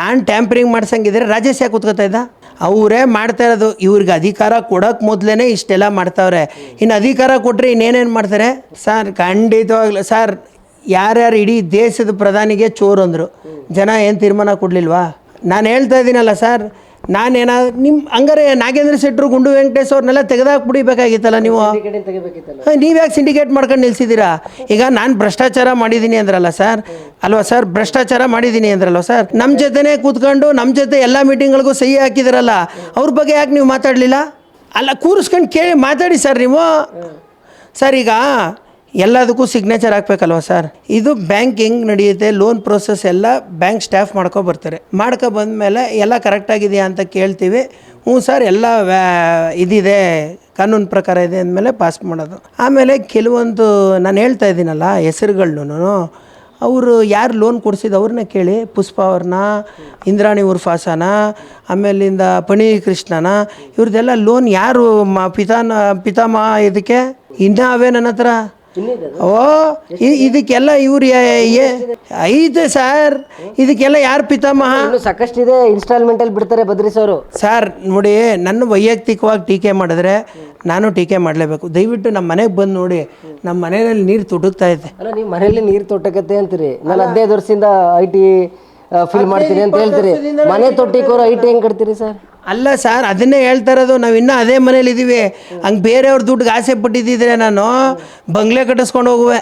ನಾನು ಟ್ಯಾಂಪರಿಂಗ್ ಮಾಡ್ಸಂಗಿದ್ರೆ ರಾಜೇಶ್ ಯಾಕೆ ಕೂತ್ಕೋತಾ ಇದ್ದ? ಅವರೇ ಮಾಡ್ತಾ ಇರೋದು, ಇವ್ರಿಗೆ ಅಧಿಕಾರ ಕೊಡೋಕೆ ಮೊದಲೇ ಇಷ್ಟೆಲ್ಲ ಮಾಡ್ತಾವ್ರೆ. ಇನ್ನು ಅಧಿಕಾರ ಕೊಟ್ಟರೆ ಇನ್ನೇನೇನು ಮಾಡ್ತಾರೆ? ಸರ್, ಖಂಡಿತವಾಗ್ಲೂ, ಸರ್, ಯಾರ್ಯಾರು ಇಡೀ ದೇಶದ ಪ್ರಧಾನಿಗೆ ಚೋರು ಅಂದರು. ಜನ ಏನು ತೀರ್ಮಾನ ಕೊಡಲಿಲ್ವಾ? ನಾನು ಹೇಳ್ತಾ ಇದ್ದೀನಲ್ಲ ಸರ್ ನಾನೇನಾದ್ರು ನಿಮ್ಮ ಹಂಗಾರೆ ನಾಗೇಂದ್ರ ಶೆಟ್ಟರು ಗುಂಡು ವೆಂಕಟೇಶ್ ಅವ್ರನ್ನೆಲ್ಲ ತೆಗೆದಾಕ್ ಬಿಡಿಬೇಕಾಗಿತ್ತಲ್ಲ ನೀವು? ನೀವು ಯಾಕೆ ಸಿಂಡಿಕೇಟ್ ಮಾಡ್ಕೊಂಡು ನಿಲ್ಸಿದ್ದೀರಾ ಈಗ ನಾನು ಭ್ರಷ್ಟಾಚಾರ ಮಾಡಿದ್ದೀನಿ ಅಂದ್ರಲ್ಲ ಸರ್. ಅಲ್ವಾ ಸರ್? ಭ್ರಷ್ಟಾಚಾರ ಮಾಡಿದ್ದೀನಿ ಅಂದ್ರಲ್ವ ಸರ್. ನಮ್ಮ ಜೊತೆನೇ ಕೂತ್ಕೊಂಡು ನಮ್ಮ ಜೊತೆ ಎಲ್ಲ ಮೀಟಿಂಗ್ಗಳಿಗೂ ಸಹಿ ಹಾಕಿದಿರಲ್ಲ ಅವ್ರ ಬಗ್ಗೆ ಯಾಕೆ ನೀವು ಮಾತಾಡಲಿಲ್ಲ? ಅಲ್ಲ ಕೂರಿಸ್ಕೊಂಡು ಕೇಳಿ ಮಾತಾಡಿ ಸರ್ ನೀವು. ಸರ್ ಈಗ ಎಲ್ಲದಕ್ಕೂ ಸಿಗ್ನೇಚರ್ ಹಾಕ್ಬೇಕಲ್ವ ಸರ್ ಇದು ಬ್ಯಾಂಕ್ ಹೆಂಗ್ ನಡೆಯುತ್ತೆ ಲೋನ್ ಪ್ರೋಸೆಸ್ ಎಲ್ಲ ಬ್ಯಾಂಕ್ ಸ್ಟಾಫ್ ಮಾಡ್ಕೊ ಬರ್ತಾರೆ. ಮಾಡ್ಕೊ ಬಂದಮೇಲೆ ಎಲ್ಲ ಕರೆಕ್ಟಾಗಿದೆಯಾ ಅಂತ ಕೇಳ್ತೀವಿ. ಹ್ಞೂ ಸರ್ ಎಲ್ಲ ಇದಿದೆ. ಕಾನೂನು ಪ್ರಕಾರ ಇದೆ ಅಂದಮೇಲೆ ಪಾಸ್ ಮಾಡೋದು. ಆಮೇಲೆ ಕೆಲವೊಂದು, ನಾನು ಹೇಳ್ತಾ ಇದ್ದೀನಲ್ಲ ಹೆಸರುಗಳ್ನು ಅವರು ಯಾರು ಲೋನ್ ಕೊಡಿಸಿದ ಅವ್ರನ್ನ ಕೇಳಿ. ಪುಷ್ಪ ಅವ್ರನ್ನ, ಇಂದ್ರಾಣಿ ಉರ್ಫಾಸನ ಆಮೇಲಿಂದ ಪಣಿ ಕೃಷ್ಣನ ಇವ್ರದ್ದೆಲ್ಲ ಲೋನ್ ಯಾರು ಮ, ಪಿತಾನ, ಪಿತಾಮಹ ಇದಕ್ಕೆ? ಇನ್ನೂ ಅವೇ ನನ್ನ ಹತ್ರ ಓ ಇದಕ್ಕೆಲ್ಲ ಇವ್ರು ಐತೆ ಸರ್. ಇದಕ್ಕೆಲ್ಲ ಯಾರು ಪಿತಾಮಹ? ಇದೆ ಇನ್ಸ್ಟಾಲ್ಮೆಂಟ್ ಅಲ್ಲಿ ಬಿಡ್ತಾರೆ ಬದ್ರಿ ಸರ್. ಸರ್ ನೋಡಿ ನನ್ನ ವೈಯಕ್ತಿಕವಾಗಿ ಟೀಕೆ ಮಾಡಿದ್ರೆ ನಾನು ಟೀಕೆ ಮಾಡಲೇಬೇಕು. ದಯವಿಟ್ಟು ನಮ್ಮ ಮನೆಗೆ ಬಂದು ನೋಡಿ. ನಮ್ಮ ಮನೆಯಲ್ಲಿ ನೀರು ತುಡುಕ್ತಾ ಇದೆ. ಅಲ್ಲ ನೀವು ಮನೆಯಲ್ಲಿ ನೀರು ತೊಟ್ಟಕತ್ತೆ ಅಂತೀರಿ. ನಾನು ಹದಿನೈದು ವರ್ಷದಿಂದ ಐ ಟಿ ಫಿಲ್ ಮಾಡ್ತೀನಿ ಅಂತ ಹೇಳ್ತೀರಿ. ಮನೆ ತೊಟ್ಟಿಕೋರು ಐ ಟಿ ಹೆಂಗೆ ಕಟ್ತೀರಿ ಸರ್? ಅಲ್ಲ ಸರ್, ಅದನ್ನೇ ಹೇಳ್ತಾ ಇರೋದು, ನಾವು ಇನ್ನೂ ಅದೇ ಮನೇಲಿ ಇದ್ದೀವಿ ಹಂಗೆ ಬೇರೆಯವ್ರ ದುಡ್ಡಿಗೆ ಆಸೆ ಪಟ್ಟಿದ್ದಿದ್ರೆ ನಾನು ಬಂಗ್ಲೆ ಕಟ್ಟಿಸ್ಕೊಂಡು ಹೋಗುವೆ.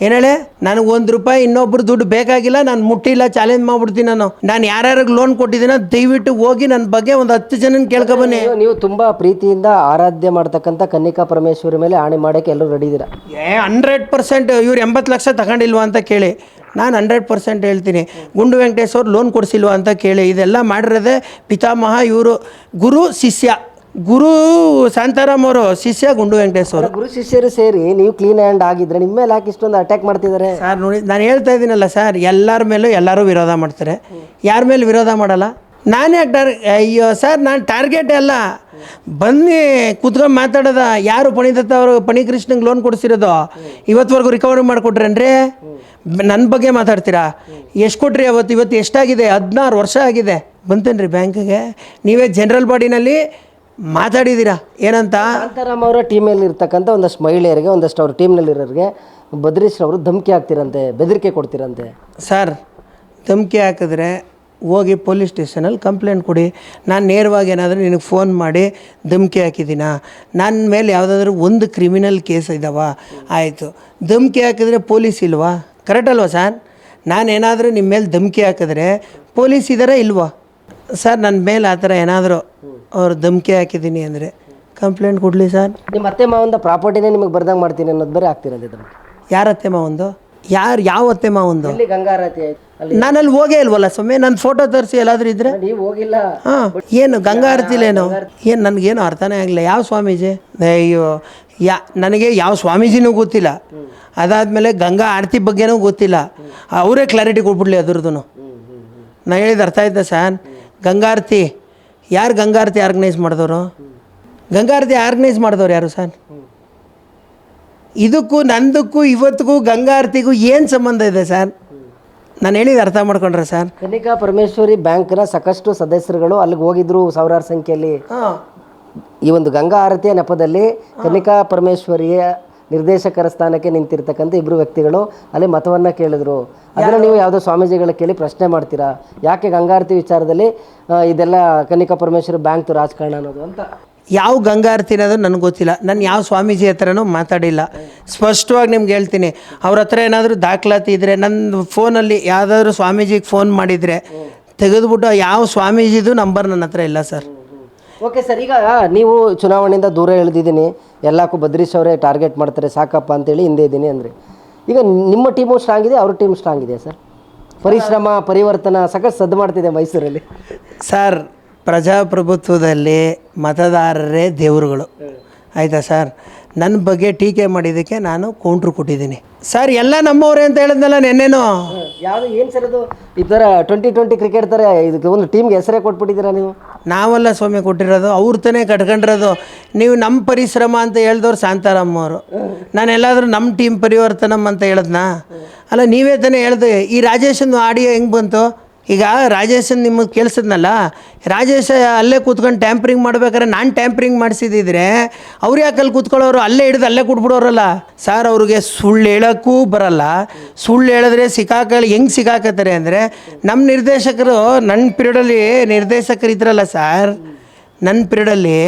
ಏನು ಹೇಳಿ? ನನಗೆ ಒಂದು ರೂಪಾಯಿ ಇನ್ನೊಬ್ರು ದುಡ್ಡು ಬೇಕಾಗಿಲ್ಲ ನಾನು ಮುಟ್ಟಿಲ್ಲ ಚಾಲೆಂಜ್ ಮಾಡ್ಬಿಡ್ತೀನಿ ನಾನು. ನಾನು ಯಾರ್ಯಾರಿಗೆ ಲೋನ್ ಕೊಟ್ಟಿದ್ದೀನ ದಯವಿಟ್ಟು ಹೋಗಿ ನನ್ನ ಬಗ್ಗೆ ಒಂದು ಹತ್ತು ಜನ ಕೇಳ್ಕೊಬನ್ನಿ ನೀವು- ನೀವು ತುಂಬಾ ಪ್ರೀತಿಯಿಂದ ಆರಾಧ್ಯ ಮಾಡ್ತಕ್ಕಂಥ ಕನ್ನಿಕಾ ಪರಮೇಶ್ವರಿ ಮೇಲೆ ಆಣೆ ಮಾಡಕ್ಕೆ ಎಲ್ಲರೂ ರೆಡಿ ಇದ್ದೀರಾ ಏ ಹಂಡ್ರೆಡ್ ಪರ್ಸೆಂಟ್ ಇವ್ರು ಎಂಬತ್ತು ಲಕ್ಷ ತಗೊಂಡಿಲ್ವಾ ಅಂತ ಕೇಳಿ. ನಾನು ಹಂಡ್ರೆಡ್ ಪರ್ಸೆಂಟ್ ಹೇಳ್ತೀನಿ. ಗುಂಡು ವೆಂಕಟೇಶ್ ಅವ್ರು ಲೋನ್ ಕೊಡಿಸಿಲ್ವಾ ಅಂತ ಕೇಳಿ. ಇದೆಲ್ಲ ಮಾಡಿರೋದೇ ಪಿತಾಮಹ ಇವರು ಗುರು ಶಿಷ್ಯ. ಗುರು ಶಾಂತಾರಾಮ್ ಅವರು ಶಿಷ್ಯ ಗುಂಡು ವೆಂಕಟೇಶ್ವರ ಗುರು ಶಿಷ್ಯರು ಸೇರಿ ನೀವು ಕ್ಲೀನ್ ಹ್ಯಾಂಡ್ ಆಗಿದ್ರೆ ನಿಮ್ಮ ಮೇಲೆ ಯಾಕೆ ಇಷ್ಟೊಂದು ಅಟ್ಯಾಕ್ ಮಾಡ್ತಿದ್ದಾರೆ. ಸರ್ ನೋಡಿ ನಾನು ಹೇಳ್ತಾ ಇದ್ದೀನಲ್ಲ ಸರ್ ಎಲ್ಲರ ಮೇಲೂ ಎಲ್ಲರೂ ವಿರೋಧ ಮಾಡ್ತಾರೆ. ಯಾರ ಮೇಲೆ ವಿರೋಧ ಮಾಡಲ್ಲ? ನಾನೇ ಟಾರ್ ಅಯ್ಯೋ ಸರ್ ನಾನು ಟಾರ್ಗೆಟ್ ಅಲ್ಲ. ಬನ್ನಿ ಕೂತ್ಕೊಂಡು ಮಾತಾಡೋದ. ಯಾರು ಪಣಿದತ್ತ ಅವರು ಪಣಿ ಕೃಷ್ಣಂಗೆ ಲೋನ್ ಕೊಡಿಸಿರೋದು? ಇವತ್ತುವರೆಗೂ ರಿಕವರಿ ಮಾಡಿಕೊಟ್ರೇನ್ರಿ? ನನ್ನ ಬಗ್ಗೆ ಮಾತಾಡ್ತೀರಾ? ಎಷ್ಟು ಕೊಟ್ರಿ ಅವತ್ತು? ಇವತ್ತು ಎಷ್ಟಾಗಿದೆ? ಹದಿನಾರು ವರ್ಷ ಆಗಿದೆ. ಬಂತೇನ್ರಿ ಬ್ಯಾಂಕಿಗೆ? ನೀವೇ ಜನರಲ್ ಬಾಡಿನಲ್ಲಿ ಮಾತಾಡಿದ್ದೀರಾ? ಏನಂತ? ಶಾಂತಾರಾಮ್ ಅವರ ಟೀಮಲ್ಲಿ ಇರ್ತಕ್ಕಂಥ ಒಂದಷ್ಟು ಮಹಿಳೆಯರಿಗೆ ಒಂದಷ್ಟು ಅವ್ರ ಟೀಮ್ನಲ್ಲಿರೋರಿಗೆ ಇರೋರಿಗೆ ಬದ್ರೀಶ್ ಅವರು ಧಮಕಿ ಹಾಕ್ತಿರಂತೆ ಬೆದರಿಕೆ ಕೊಡ್ತಿರಂತೆ. ಸರ್ ಧಮಕಿ ಹಾಕಿದ್ರೆ ಹೋಗಿ ಪೊಲೀಸ್ ಸ್ಟೇಷನಲ್ಲಿ ಕಂಪ್ಲೇಂಟ್ ಕೊಡಿ. ನಾನು ನೇರವಾಗಿ ಏನಾದರೂ ನಿನಗೆ ಫೋನ್ ಮಾಡಿ ಧಮಕಿ ಹಾಕಿದ್ದೀನ? ನನ್ನ ಮೇಲೆ ಯಾವುದಾದ್ರೂ ಒಂದು ಕ್ರಿಮಿನಲ್ ಕೇಸ್ ಇದ್ದಾವ ಆಯಿತು. ಧಮಕಿ ಹಾಕಿದ್ರೆ ಪೊಲೀಸ್ ಇಲ್ವಾ? ಕರೆಕ್ಟ್ ಅಲ್ವಾ ಸರ್? ನಾನು ಏನಾದರೂ ನಿಮ್ಮ ಮೇಲೆ ಧಮಕಿ ಹಾಕಿದ್ರೆ ಪೊಲೀಸ್ ಇದ್ದಾರಾ ಇಲ್ವಾ? ಸರ್ ನನ್ನ ಮೇಲೆ ಆ ಥರ ಏನಾದರೂ ಅವ್ರು ಧಮಕಿ ಹಾಕಿದ್ದೀನಿ ಅಂದರೆ ಕಂಪ್ಲೇಂಟ್ ಕೊಡಲಿ ಸರ್. ನಿಮ್ಮ ಅತ್ತೆ ಮಾವಂದ ಪ್ರಾಪರ್ಟಿನೇ ನಿಮಗೆ ಬರ್ದಂಗೆ ಮಾಡ್ತೀನಿ ಅನ್ನೋದು ಬರೀ ಆಗ್ತಿರೋದು ಧಮಕಿ ಯಾರ ಅತ್ತೆ ಮಾವಂದು? ಯಾರು ಯಾವ ಅತ್ತೆ ಮಾವಂದು? ಇಲ್ಲಿ ಗಂಗಾರತಿ ಆಯ್ತು? ಅಲ್ಲಿ ನಾನು ಅಲ್ಲಿ ಹೋಗೇ ಇಲ್ವಲ್ಲ ಸ್ವಾಮಿ? ನನ್ನ ಫೋಟೋ ತರಿಸಿ ಎಲ್ಲಾದ್ರೂ ಇದ್ರೆ? ನೀವು ಹೋಗಿಲ್ಲ. ಹಾಂ. ಏನು ಗಂಗಾ ಆರತಿಲೇನೋ? ಏನು ನನಗೇನು ಅರ್ಥನೇ ಆಗಲಿಲ್ಲ. ಯಾವ ಸ್ವಾಮೀಜಿ? ಅಯ್ಯೋ ಯಾ ನನಗೆ ಯಾವ ಸ್ವಾಮೀಜಿನೂ ಗೊತ್ತಿಲ್ಲ. ಅದಾದಮೇಲೆ ಗಂಗಾ ಆರತಿ ಬಗ್ಗೆನೂ ಗೊತ್ತಿಲ್ಲ. ಅವರೇ ಕ್ಲಾರಿಟಿ ಕೊಟ್ಬಿಡ್ಲಿ ಅದ್ರದ್ದು ನಾನು ಹೇಳಿದ ಅರ್ಥ ಆಯ್ತಾ ಸರ್? ಗಂಗಾರತಿ ಯಾರು ಗಂಗಾರತಿ ಆರ್ಗನೈಸ್ ಮಾಡಿದವರು? ಗಂಗಾರತಿ ಆರ್ಗನೈಸ್ ಮಾಡಿದವ್ರು ಯಾರು ಸರ್? ಇದಕ್ಕೂ ನಂದಕ್ಕೂ ಇವತ್ತಿಗೂ ಗಂಗಾರತಿಗೂ ಏನು ಸಂಬಂಧ ಇದೆ ಸರ್? ನಾನು ಹೇಳಿದ ಅರ್ಥ ಮಾಡ್ಕೊಂಡ್ರೆ ಸರ್? ಕನಿಕಾ ಪರಮೇಶ್ವರಿ ಬ್ಯಾಂಕ್ನ ಸಾಕಷ್ಟು ಸದಸ್ಯರುಗಳು ಅಲ್ಲಿಗೆ ಹೋಗಿದ್ರು ಸಾವಿರಾರು ಸಂಖ್ಯೆಯಲ್ಲಿ. ಈ ಒಂದು ಗಂಗಾ ಆರತಿಯ ನೆಪದಲ್ಲಿ ಕನಿಕಾ ಪರಮೇಶ್ವರಿಯ ನಿರ್ದೇಶಕರ ಸ್ಥಾನಕ್ಕೆ ನಿಂತಿರ್ತಕ್ಕಂಥ ಇಬ್ಬರು ವ್ಯಕ್ತಿಗಳು ಅಲ್ಲಿ ಮತವನ್ನು ಕೇಳಿದ್ರು. ಅದನ್ನು ನೀವು ಯಾವುದೋ ಸ್ವಾಮೀಜಿಗಳ ಕೇಳಿ ಪ್ರಶ್ನೆ ಮಾಡ್ತೀರಾ? ಯಾಕೆ ಗಂಗಾರತಿ ವಿಚಾರದಲ್ಲಿ ಇದೆಲ್ಲ ಕನಿಕಾ ಪರಮೇಶ್ವರ ಬ್ಯಾಂಕ್ ರಾಜಕಾರಣ ಅನ್ನೋದು ಅಂತ? ಯಾವ ಗಂಗಾರತಿ ಅನ್ನೋದು ನನಗೆ ಗೊತ್ತಿಲ್ಲ. ನಾನು ಯಾವ ಸ್ವಾಮೀಜಿ ಹತ್ರನೂ ಮಾತಾಡಿಲ್ಲ. ಸ್ಪಷ್ಟವಾಗಿ ನಿಮ್ಗೆ ಹೇಳ್ತೀನಿ. ಅವ್ರ ಹತ್ರ ಏನಾದರೂ ದಾಖಲಾತಿ ಇದ್ದರೆ ನನ್ನ ಫೋನಲ್ಲಿ ಯಾವುದಾದ್ರೂ ಸ್ವಾಮೀಜಿಗೆ ಫೋನ್ ಮಾಡಿದರೆ, ತೆಗೆದುಬಿಟ್ಟು ಯಾವ ಸ್ವಾಮೀಜಿದು ನಂಬರ್ ನನ್ನ ಹತ್ರ ಇಲ್ಲ ಸರ್. ಓಕೆ ಸರ್ ಈಗ ನೀವು ಚುನಾವಣೆಯಿಂದ ದೂರ ಎಳೆದಿದ್ದೀನಿ ಎಲ್ಲಕ್ಕೂ ಬದ್ರೀಶ್ ಅವರೇ ಟಾರ್ಗೆಟ್ ಮಾಡ್ತಾರೆ. ಸಾಕಪ್ಪ ಅಂತೇಳಿ ಹಿಂದೆ ಇದ್ದೀನಿ ಅಂದರೆ. ಈಗ ನಿಮ್ಮ ಟೀಮು ಸ್ಟ್ರಾಂಗ್ ಇದೆ ಅವ್ರ ಟೀಮ್ ಸ್ಟ್ರಾಂಗ್ ಇದೆ ಸರ್ ಪರಿಶ್ರಮ ಪರಿವರ್ತನ ಸಖತ್ ಸದ್ದು ಮಾಡ್ತಿದೆ ಮೈಸೂರಲ್ಲಿ. ಸರ್ ಪ್ರಜಾಪ್ರಭುತ್ವದಲ್ಲಿ ಮತದಾರರೇ ದೇವರುಗಳು. ಆಯಿತಾ ಸರ್ ನನ್ನ ಬಗ್ಗೆ ಟೀಕೆ ಮಾಡಿದ್ದಕ್ಕೆ ನಾನು ಕೌಂಟ್ರ್ ಕೊಟ್ಟಿದ್ದೀನಿ. ಸರ್ ಎಲ್ಲ ನಮ್ಮವರೇ ಅಂತ ಹೇಳಿದ್ನಲ್ಲ ನೆನ್ನೆನೂ? ಯಾವುದು ಏನು ಸರ್ ಅದು ಈ ಥರ ಟ್ವೆಂಟಿ ಟ್ವೆಂಟಿ ಕ್ರಿಕೆಟ್ ಥರ ಇದಕ್ಕೆ ಒಂದು ಟೀಮ್ಗೆ ಹೆಸರೇ ಕೊಟ್ಬಿಟ್ಟಿದ್ದೀರಾ ನೀವು? ನಾವೆಲ್ಲ ಸ್ವಾಮಿ ಕೊಟ್ಟಿರೋದು ಅವ್ರ ತಾನೇ ಕಟ್ಕೊಂಡಿರೋದು. ನೀವು ನಮ್ಮ ಪರಿಶ್ರಮ ಅಂತ ಹೇಳ್ದವ್ರು ಶಾಂತಾರಾಮ್ ಅವರು ನಾನು ಎಲ್ಲಾದರೂ ನಮ್ಮ ಟೀಮ್ ಪರಿವರ್ತನಮ್ ಅಂತ ಹೇಳಿದ್ನಾ? ಅಲ್ಲ ನೀವೇ ತಾನೇ ಹೇಳ್ದೆ ಈ ರಾಜೇಶನ್ ಆಡಿಯೋ ಹೆಂಗೆ ಬಂತು? ಈಗ ರಾಜೇಶನ್ ನಿಮಗೆ ಕೇಳಿಸಿದ್ನಲ್ಲ, ರಾಜೇಶ ಅಲ್ಲೇ ಕೂತ್ಕೊಂಡು ಟ್ಯಾಂಪ್ರಿಂಗ್ ಮಾಡ್ಬೇಕಾದ್ರೆ ನಾನು ಟ್ಯಾಂಪ್ರಿಂಗ್ ಮಾಡಿಸಿದಿದ್ರೆ ಅವ್ರು ಯಾಕೆ ಅಲ್ಲಿ ಕೂತ್ಕೊಳ್ಳೋರು? ಅಲ್ಲೇ ಹಿಡಿದು ಅಲ್ಲೇ ಕೊಟ್ಬಿಡೋರಲ್ಲ ಸರ್ ಅವ್ರಿಗೆ ಸುಳ್ಳು ಹೇಳೋಕ್ಕೂ ಬರಲ್ಲ. ಸುಳ್ಳು ಹೇಳಿದ್ರೆ ಸಿಕ್ಕಾಕಳಿ ಹೆಂಗೆ ಸಿಕ್ಕಾಕತ್ತಾರೆ ಅಂದರೆ ನಮ್ಮ ನಿರ್ದೇಶಕರು ನನ್ನ ಪಿರಿಯಡಲ್ಲಿ ನಿರ್ದೇಶಕರು ಇದ್ರಲ್ಲ ಸರ್ ನನ್ನ ಪಿರಿಯಡಲ್ಲಿ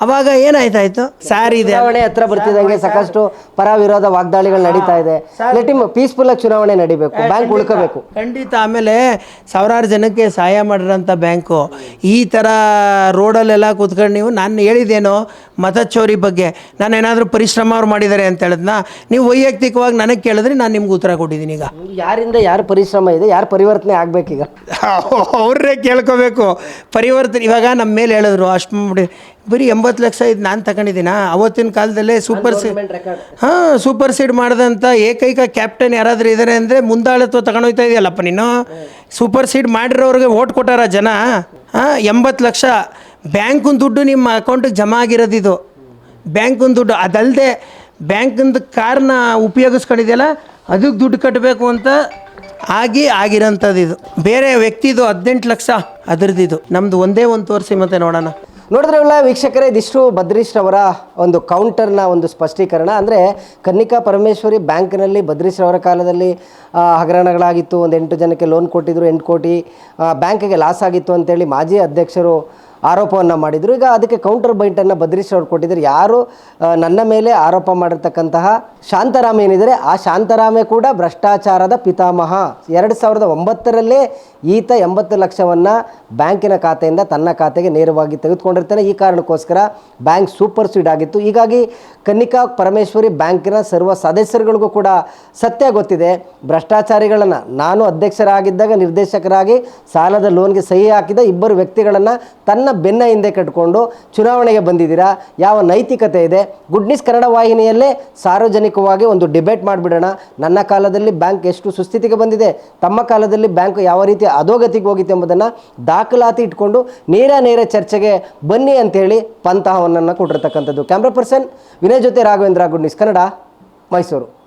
ಅವಾಗ ಏನಾಯ್ತಾಯ್ತು? ಇತ್ತು ಇದೆ. ಚುನಾವಣೆ ಹತ್ರ ಬರ್ತಿದಂಗೆ ಸಾಕಷ್ಟು ಪರ ವಿರೋಧ ವಾಗ್ದಾಳಿಗಳು ನಡೀತಾ ಇದೆ. ಪೀಸ್ಫುಲ್ ಆಗಿ ಚುನಾವಣೆ ನಡಿಬೇಕು. ಬ್ಯಾಂಕ್ ಉಳ್ಕೋಬೇಕು ಖಂಡಿತ. ಆಮೇಲೆ ಸಾವಿರಾರು ಜನಕ್ಕೆ ಸಹಾಯ ಮಾಡಿರೋಂಥ ಬ್ಯಾಂಕು. ಈ ಥರ ರೋಡಲ್ಲೆಲ್ಲ ಕೂತ್ಕೊಂಡು ನೀವು ನಾನು ಹೇಳಿದ್ದೇನೋ ಮತಚೋರಿ ಬಗ್ಗೆ. ನಾನು ಏನಾದರೂ ಪರಿಶ್ರಮ ಅವ್ರು ಮಾಡಿದ್ದಾರೆ ಅಂತ ಹೇಳಿದ್ನ? ನೀವು ವೈಯಕ್ತಿಕವಾಗಿ ನನಗೆ ಕೇಳಿದ್ರೆ ನಾನು ನಿಮ್ಗೆ ಉತ್ತರ ಕೊಟ್ಟಿದ್ದೀನಿ ಈಗ. ಯಾರಿಂದ ಯಾರು ಪರಿಶ್ರಮ ಇದೆ ಯಾರು ಪರಿವರ್ತನೆ ಆಗ್ಬೇಕೀಗ? ಅವ್ರೇ ಕೇಳ್ಕೋಬೇಕು. ಪರಿವರ್ತನೆ ಇವಾಗ ನಮ್ಮ ಮೇಲೆ ಹೇಳಿದ್ರು ಅಷ್ಟು ಬರೀ ಎಂಬತ್ತು ಲಕ್ಷ ಇದು ನಾನು ತಗೊಂಡಿದ್ದೀನಾ? ಅವತ್ತಿನ ಕಾಲದಲ್ಲೇ ಸೂಪರ್ ಸೀಡ್ ಹಾಂ ಸೂಪರ್ ಸೀಡ್ ಮಾಡಿದಂಥ ಏಕೈಕ ಕ್ಯಾಪ್ಟನ್ ಯಾರಾದರೂ ಇದ್ದಾರೆ ಅಂದರೆ ಮುಂದಾಳತ್ವ ತಗೊಂಡೋಗ್ತಾ ಇದೆಯಲ್ಲಪ್ಪ ನೀನು? ಸೂಪರ್ ಸೀಡ್ ಮಾಡಿರೋರಿಗೆ ಓಟ್ ಕೊಟ್ಟಾರ ಜನ? ಹಾಂ ಎಂಬತ್ತು ಲಕ್ಷ. ಬ್ಯಾಂಕಿನ ದುಡ್ಡು ನಿಮ್ಮ ಅಕೌಂಟಿಗೆ ಜಮಾ ಆಗಿರೋದಿದು ಬ್ಯಾಂಕಿನ ದುಡ್ಡು ಅದಲ್ಲದೆ ಬ್ಯಾಂಕಿಂದ ಕಾರ್ನ ಉಪಯೋಗಿಸ್ಕೊಂಡಿದೆಯಲ್ಲ ಅದಕ್ಕೆ ದುಡ್ಡು ಕಟ್ಟಬೇಕು ಅಂತ ಆಗಿ ಆಗಿರೋಂಥದ್ದು ಇದು. ಬೇರೆ ವ್ಯಕ್ತಿದು ಹದಿನೆಂಟು ಲಕ್ಷ ಅದರದ್ದು ನಮ್ಮದು ಒಂದೇ ಒಂದು ತೋರಿಸಿ ಮತ್ತೆ ನೋಡೋಣ. ನೋಡಿದ್ರಲ್ಲ ವೀಕ್ಷಕರೇ, ಇದಿಷ್ಟು ಭದ್ರೀಶ್ರವರ ಒಂದು ಕೌಂಟರ್ನ ಒಂದು ಸ್ಪಷ್ಟೀಕರಣ. ಅಂದರೆ ಕನ್ನಿಕಾ ಪರಮೇಶ್ವರಿ ಬ್ಯಾಂಕ್ನಲ್ಲಿ ಭದ್ರೀಶ್ ಅವರ ಕಾಲದಲ್ಲಿ ಹಗರಣಗಳಾಗಿತ್ತು. ಒಂದು ಎಂಟು ಜನಕ್ಕೆ ಲೋನ್ ಕೊಟ್ಟಿದ್ರು, ಎಂಟು ಕೋಟಿ ಬ್ಯಾಂಕಿಗೆ ಲಾಸ್ ಆಗಿತ್ತು ಅಂತೇಳಿ ಮಾಜಿ ಅಧ್ಯಕ್ಷರು ಆರೋಪವನ್ನು ಮಾಡಿದರು. ಈಗ ಅದಕ್ಕೆ ಕೌಂಟರ್ ಬೈಂಟನ್ನು ಬದ್ರೀಶ್ ಅವರು ಕೊಟ್ಟಿದ್ದಾರೆ ಯಾರು ನನ್ನ ಮೇಲೆ ಆರೋಪ ಮಾಡಿರ್ತಕ್ಕಂತಹ ಶಾಂತರಾಮ ಏನಿದ್ದಾರೆ ಆ ಶಾಂತರಾಮೇ ಕೂಡ ಭ್ರಷ್ಟಾಚಾರದ ಪಿತಾಮಹ. ಎರಡು ಸಾವಿರದ ಒಂಬತ್ತರಲ್ಲೇ ಈತ ಎಂಬತ್ತು ಲಕ್ಷವನ್ನು ಬ್ಯಾಂಕಿನ ಖಾತೆಯಿಂದ ತನ್ನ ಖಾತೆಗೆ ನೇರವಾಗಿ ತೆಗೆದುಕೊಂಡಿರ್ತಾನೆ. ಈ ಕಾರಣಕ್ಕೋಸ್ಕರ ಬ್ಯಾಂಕ್ ಸೂಪರ್ ಸೀಡ್ ಆಗಿತ್ತು. ಹೀಗಾಗಿ ಕನ್ನಿಕಾ ಪರಮೇಶ್ವರಿ ಬ್ಯಾಂಕಿನ ಸರ್ವ ಸದಸ್ಯರುಗಳಿಗೂ ಕೂಡ ಸತ್ಯ ಗೊತ್ತಿದೆ. ಭ್ರಷ್ಟಾಚಾರಿಗಳನ್ನು ನಾನು ಅಧ್ಯಕ್ಷರಾಗಿದ್ದಾಗ ನಿರ್ದೇಶಕರಾಗಿ ಸಾಲದ ಲೋನ್ಗೆ ಸಹಿ ಹಾಕಿದ ಇಬ್ಬರು ವ್ಯಕ್ತಿಗಳನ್ನು ತನ್ನ ಬೆನ್ನ ಹಿಂದೆ ಕಟ್ಕೊಂಡು ಚುನಾವಣೆಗೆ ಬಂದಿದ್ದೀರಾ? ಯಾವ ನೈತಿಕತೆ ಇದೆ? ಗುಡ್ ನ್ಯೂಸ್ ಕನ್ನಡ ವಾಹಿನಿಯಲ್ಲೇ ಸಾರ್ವಜನಿಕವಾಗಿ ಒಂದು ಡಿಬೇಟ್ ಮಾಡಿಬಿಡೋಣ. ನನ್ನ ಕಾಲದಲ್ಲಿ ಬ್ಯಾಂಕ್ ಎಷ್ಟು ಸುಸ್ಥಿತಿಗೆ ಬಂದಿದೆ? ತಮ್ಮ ಕಾಲದಲ್ಲಿ ಬ್ಯಾಂಕ್ ಯಾವ ರೀತಿ ಅಧೋಗತಿಗೆ ಹೋಗಿತ್ತು ಎಂಬುದನ್ನು ದಾಖಲಾತಿ ಇಟ್ಕೊಂಡು ನೇರ ನೇರ ಚರ್ಚೆಗೆ ಬನ್ನಿ ಅಂತೇಳಿ ಪಂತಹವನ್ನು ಕೊಟ್ಟಿರತಕ್ಕಂಥದ್ದು. ಕ್ಯಾಮ್ರಾ ಪರ್ಸನ್ ವಿನಯ್ ಜೊತೆ ರಾಘವೇಂದ್ರ ಗುಡ್ ನ್ಯೂಸ್ ಕನ್ನಡ, ಮೈಸೂರು.